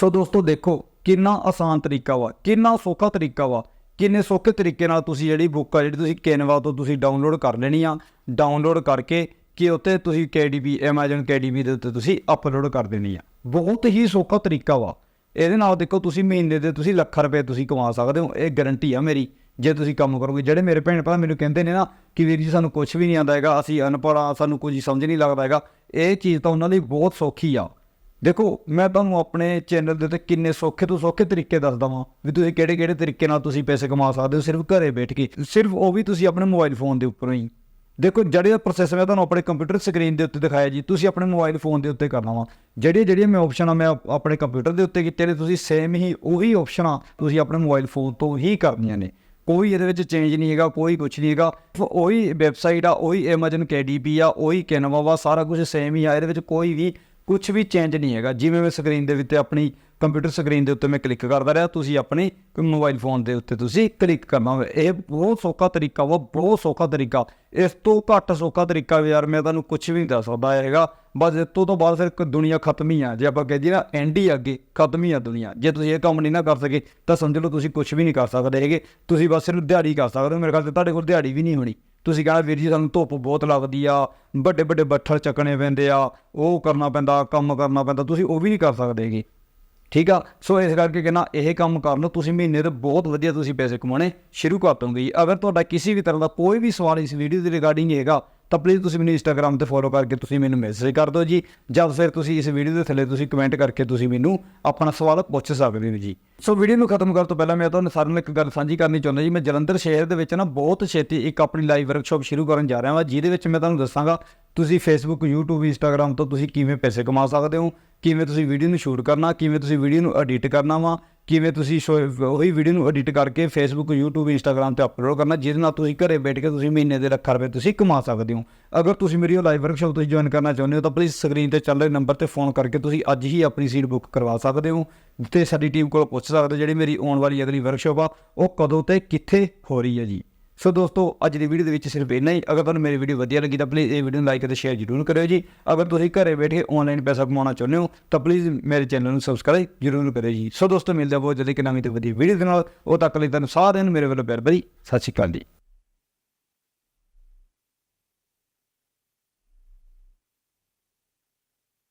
ਸੋ ਦੋਸਤੋ ਦੇਖੋ, ਕਿੰਨਾ ਆਸਾਨ ਤਰੀਕਾ ਵਾ, ਕਿੰਨਾ ਸੌਖਾ ਤਰੀਕਾ ਵਾ, ਕਿੰਨੇ ਸੌਖੇ ਤਰੀਕੇ ਨਾਲ ਤੁਸੀਂ ਜਿਹੜੀ ਬੁੱਕ ਆ, ਜਿਹੜੀ ਤੁਸੀਂ ਕੈਨਵਾ ਤੋਂ ਤੁਸੀਂ ਡਾਊਨਲੋਡ ਕਰ ਲੈਣੀ ਆ ਡਾਊਨਲੋਡ ਕਰਕੇ ਕਿ ਉੱਤੇ ਤੁਸੀਂ KDB, Amazon KDB ਦੇ ਉੱਤੇ ਤੁਸੀਂ ਅਪਲੋਡ ਕਰ ਦੇਣੀ ਆ। ਬਹੁਤ ਹੀ ਸੌਖਾ ਤਰੀਕਾ ਵਾ। ਇਹਦੇ ਨਾਲ ਦੇਖੋ, ਤੁਸੀਂ ਮਹੀਨੇ ਦੇ ਤੁਸੀਂ ਲੱਖ ਰੁਪਏ ਤੁਸੀਂ ਕਮਾ ਸਕਦੇ ਹੋ, ਇਹ ਗਾਰੰਟੀ ਆ ਮੇਰੀ। ਜੇ ਤੁਸੀਂ ਕੰਮ ਕਰੋਗੇ, ਜਿਹੜੇ ਮੇਰੇ ਭੈਣ ਭਰਾ ਮੈਨੂੰ ਕਹਿੰਦੇ ਨੇ ਨਾ ਕਿ ਵੀਰ ਜੀ ਸਾਨੂੰ ਕੁਝ ਵੀ ਨਹੀਂ ਆਉਂਦਾ ਹੈਗਾ, ਅਸੀਂ ਅਨਪੜ੍ਹ ਆ, ਸਾਨੂੰ ਕੁਝ ਸਮਝ ਨਹੀਂ ਲੱਗਦਾ ਹੈਗਾ, ਇਹ ਚੀਜ਼ ਤਾਂ ਉਹਨਾਂ ਲਈ ਬਹੁਤ ਸੌਖੀ ਆ। ਦੇਖੋ, ਮੈਂ ਤੁਹਾਨੂੰ ਆਪਣੇ ਚੈਨਲ ਦੇ ਉੱਤੇ ਕਿੰਨੇ ਸੌਖੇ ਤੋਂ ਸੌਖੇ ਤਰੀਕੇ ਦੱਸਦਾ ਵਾਂ ਵੀ ਤੁਸੀਂ ਕਿਹੜੇ ਕਿਹੜੇ ਤਰੀਕੇ ਨਾਲ ਤੁਸੀਂ ਪੈਸੇ ਕਮਾ ਸਕਦੇ ਹੋ ਸਿਰਫ ਘਰੇ ਬੈਠ ਕੇ। ਸਿਰਫ ਉਹ ਵੀ ਤੁਸੀਂ ਆਪਣੇ ਮੋਬਾਈਲ ਫੋਨ ਦੇ ਉੱਪਰੋਂ ਹੀ। ਦੇਖੋ, ਜਿਹੜੇ ਪ੍ਰੋਸੈਸ ਮੈਂ ਤੁਹਾਨੂੰ ਆਪਣੇ ਕੰਪਿਊਟਰ ਸਕਰੀਨ ਦੇ ਉੱਤੇ ਦਿਖਾਇਆ ਜੀ, ਤੁਸੀਂ ਆਪਣੇ ਮੋਬਾਈਲ ਫੋਨ ਦੇ ਉੱਤੇ ਕਰਨਾ ਵਾ। ਜਿਹੜੀਆਂ ਜਿਹੜੀਆਂ ਮੈਂ ਆਪਸ਼ਨਾਂ ਮੈਂ ਆਪਣੇ ਕੰਪਿਊਟਰ ਦੇ ਉੱਤੇ ਕੀਤੇ ਨੇ, ਤੁਸੀਂ ਸੇਮ ਹੀ ਉਹੀ ਆਪਸ਼ਨਾਂ ਤੁਸੀਂ ਆਪਣੇ ਮੋਬਾਈਲ ਫੋਨ ਤੋਂ ਹੀ ਕਰਨੀਆਂ ਨੇ। ਕੋਈ ਇਹਦੇ ਵਿੱਚ ਚੇਂਜ ਨਹੀਂ ਹੈਗਾ, ਕੋਈ ਕੁਝ ਨਹੀਂ ਹੈਗਾ। ਉਹੀ ਵੈਬਸਾਈਟ ਆ, ਉਹੀ Amazon, KDP ਆ, ਉਹੀ Canva ਵਾ, ਸਾਰਾ ਕੁਝ ਸੇਮ ਹੀ ਆ, ਇਹਦੇ ਵਿੱਚ ਕੋਈ ਵੀ ਕੁਝ ਵੀ ਚੇਂਜ ਨਹੀਂ ਹੈਗਾ। ਜਿਵੇਂ ਮੈਂ ਸਕਰੀਨ ਦੇ ਉੱਤੇ ਆਪਣੀ ਕੰਪਿਊਟਰ ਸਕਰੀਨ ਦੇ ਉੱਤੇ ਮੈਂ ਕਲਿੱਕ ਕਰਦਾ ਰਿਹਾ, ਤੁਸੀਂ ਆਪਣੇ ਮੋਬਾਈਲ ਫੋਨ ਦੇ ਉੱਤੇ ਤੁਸੀਂ ਕਲਿੱਕ ਕਰਨਾ ਹੋਵੇ। ਇਹ ਬਹੁਤ ਸੌਖਾ ਤਰੀਕਾ ਵਾ, ਬਹੁਤ ਸੌਖਾ ਤਰੀਕਾ। ਇਸ ਤੋਂ ਘੱਟ ਸੌਖਾ ਤਰੀਕਾ ਵੀ ਯਾਰ ਮੈਂ ਤੁਹਾਨੂੰ ਕੁਝ ਵੀ ਨਹੀਂ ਦੱਸ ਸਕਦਾ ਹੈਗਾ। ਬਸ ਇਸ ਤੋਂ ਬਾਅਦ ਫਿਰ ਦੁਨੀਆ ਖਤਮ ਹੀ ਆ। ਜੇ ਆਪਾਂ ਕਹਦੇ ਨਾ ਐਂਡ ਹੀ ਆ ਅੱਗੇ, ਖਤਮ ਹੀ ਆ ਦੁਨੀਆ। ਜੇ ਤੁਸੀਂ ਇਹ ਕੰਮ ਨਹੀਂ ਨਾ ਕਰ ਸਕੇ, ਤਾਂ ਸਮਝ ਲਓ ਤੁਸੀਂ ਕੁਝ ਵੀ ਨਹੀਂ ਕਰ ਸਕਦੇ ਹੈਗੇ। ਤੁਸੀਂ ਬਸ ਸਿਰਫ ਦਿਹਾੜੀ ਕਰ ਸਕਦੇ ਹੋ। ਮੇਰੇ ਖਿਆਲ ਤੇ ਤੁਹਾਡੇ ਕੋਲ ਦਿਹਾੜੀ ਵੀ ਨਹੀਂ ਹੋਣੀ। ਤੁਸੀਂ ਕਹਣਾ ਵੀਰ ਜੀ, ਸਾਨੂੰ ਧੁੱਪ ਬਹੁਤ ਲੱਗਦੀ ਆ, ਵੱਡੇ ਵੱਡੇ ਬੱਠਲ ਚੱਕਣੇ ਪੈਂਦੇ ਆ, ਉਹ ਕਰਨਾ ਪੈਂਦਾ, ਕੰਮ ਕਰਨਾ ਪੈਂਦਾ, ਤੁਸੀਂ ਉਹ ਵੀ ਨਹੀਂ ਕਰ ਸਕਦੇ ਹੈਗੇ। ਠੀਕ ਆ? ਸੋ ਇਸ ਕਰਕੇ ਕਹਿੰਦਾ ਇਹ ਕੰਮ ਕਰ ਲਓ ਤੁਸੀਂ ਮਹੀਨੇ ਦੇ ਬਹੁਤ ਵਧੀਆ ਤੁਸੀਂ ਪੈਸੇ ਕਮਾਉਣੇ ਸ਼ੁਰੂ ਕਰ ਦੋਗੇ ਜੀ। ਅਗਰ ਤੁਹਾਡਾ ਕਿਸੇ ਵੀ ਤਰ੍ਹਾਂ ਦਾ ਕੋਈ ਵੀ ਸਵਾਲ ਇਸ ਵੀਡੀਓ ਦੇ ਰਿਗਾਰਡਿੰਗ ਹੈਗਾ ਤਾਂ ਪਲੀਜ਼ ਤੁਸੀਂ ਮੈਨੂੰ ਇੰਸਟਾਗ੍ਰam ਤੇ ਫੋਲੋ ਕਰਕੇ ਤੁਸੀਂ ਮੈਨੂੰ ਮੈਸੇਜ ਕਰ ਦਿਓ ਜੀ। ਜਾਂ ਫਿਰ ਤੁਸੀਂ ਇਸ ਵੀਡੀਓ ਦੇ ਥੱਲੇ ਤੁਸੀਂ ਕਮੈਂਟ ਕਰਕੇ ਤੁਸੀਂ ਮੈਨੂੰ ਆਪਣਾ ਸਵਾਲ ਪੁੱਛ ਸਕਦੇ ਹੋ ਜੀ। ਸੋ ਵੀਡੀਓ ਨੂੰ ਖਤਮ ਕਰਨ ਤੋਂ ਪਹਿਲਾਂ ਮੈਂ ਤੁਹਾਨੂੰ ਸਾਰਿਆਂ ਨੂੰ ਇੱਕ ਗੱਲ ਸਾਂਝੀ ਕਰਨੀ ਚਾਹੁੰਦਾ ਜੀ। ਮੈਂ ਜਲੰਧਰ ਸ਼ਹਿਰ ਦੇ ਵਿੱਚ ਨਾ ਬਹੁਤ ਛੇਤੀ ਇੱਕ ਆਪਣੀ ਲਾਈਵ ਵਰਕਸ਼ਾਪ ਸ਼ੁਰੂ ਕਰਨ ਜਾ ਰਿਹਾ ਹਾਂ ਜਿਹਦੇ ਵਿੱਚ ਮੈਂ ਤੁਹਾਨੂੰ ਦੱਸਾਂਗਾ ਤੁਸੀਂ ਫੇਸਬੁੱਕ YouTube, Instagram ਤੋਂ ਤੁਸੀਂ ਕਿਵੇਂ ਪੈਸੇ ਕਮਾ ਸਕਦੇ ਹੋ? ਕਿਵੇਂ ਤੁਸੀਂ ਵੀਡੀਓ ਨੂੰ ਸ਼ੂਟ ਕਰਨਾ? ਕਿਵੇਂ ਤੁਸੀਂ ਵੀਡੀਓ ਨੂੰ ਐਡਿਟ ਕਰਨਾ ਵਾ? ਕਿਵੇਂ ਤੁਸੀਂ ਸ਼ੋ- ਉਹੀ ਵੀਡੀਓ ਨੂੰ ਐਡਿਟ ਕਰਕੇ ਫੇਸਬੁੱਕ YouTube, Instagram ਤੇ ਅਪਲੋਡ ਕਰਨਾ, ਜਿਹਦੇ ਨਾਲ ਤੁਸੀਂ ਘਰੇ ਬੈਠ ਕੇ ਤੁਸੀਂ ਮਹੀਨੇ ਦੇ ਲੱਖਾਂ ਰੁਪਏ ਤੁਸੀਂ ਕਮਾ ਸਕਦੇ ਹੋ। ਅਗਰ ਤੁਸੀਂ ਮੇਰੀ ਉਹ ਲਾਈਵ ਵਰਕਸ਼ਾਪ ਤੁਸੀਂ ਜੁਆਇਨ ਕਰਨਾ ਚਾਹੁੰਦੇ ਹੋ, ਤਾਂ ਪਲੀਜ਼ ਸਕਰੀਨ ਤੇ ਚੱਲ ਰਹੇ ਨੰਬਰ ਤੇ ਫੋਨ ਕਰਕੇ ਤੁਸੀਂ ਅੱਜ ਹੀ ਆਪਣੀ ਸੀਟ ਬੁੱਕ ਕਰਵਾ ਸਕਦੇ ਹੋ ਤੇ ਸਾਡੀ ਟੀਮ ਕੋਲ ਪੁੱਛ ਸਕਦੇ ਹੋ, ਜਿਹੜੀ ਮੇਰੀ ਆਉਣ ਵਾਲੀ ਅਗਲੀ ਵਰਕਸ਼ਾਪ ਆ, ਉਹ ਕਦੋਂ ਤੇ ਕਿੱਥੇ ਹੋ ਰਹੀ ਹੈ ਜੀ। ਸੋ ਦੋਸਤੋ, ਅੱਜ ਦੀ ਵੀਡੀਓ ਦੇ ਵਿੱਚ ਸਿਰਫ ਇੰਨਾ ਹੀ। ਅਗਰ ਤੁਹਾਨੂੰ ਮੇਰੀ ਵੀਡੀਓ ਵਧੀਆ ਲੱਗੀ ਤਾਂ ਪਲੀਜ਼ ਇਹ ਵੀਡੀਓ ਨੂੰ ਲਾਈਕ ਅਤੇ ਸ਼ੇਅਰ ਜ਼ਰੂਰ ਕਰਿਓ ਜੀ। ਅਗਰ ਤੁਸੀਂ ਘਰੇ ਬੈਠ ਕੇ ਆਨਲਾਈਨ ਪੈਸਾ ਕਮਾਉਣਾ ਚਾਹੁੰਦੇ ਹੋ, ਤਾਂ ਪਲੀਜ਼ ਮੇਰੇ ਚੈਨਲ ਨੂੰ ਸਬਸਕ੍ਰਾਈਬ ਜ਼ਰੂਰ ਕਰਿਓ ਜੀ। ਸੋ ਦੋਸਤੋ, ਮਿਲਦੇ ਹਾਂ ਬਹੁਤ ਜਲਦੀ ਇੱਕ ਨਵੀਂ ਤੇ ਵਧੀਆ ਵੀਡੀਓ ਦੇ ਨਾਲ। ਉਹ ਤੱਕ ਲਈ ਤੁਹਾਨੂੰ ਸਾਰਿਆਂ ਨੂੰ ਮੇਰੇ ਵੱਲੋਂ ਪਿਆਰ ਭਰੀ ਸਤਿ ਸ਼੍ਰੀ ਅਕਾਲ ਜੀ।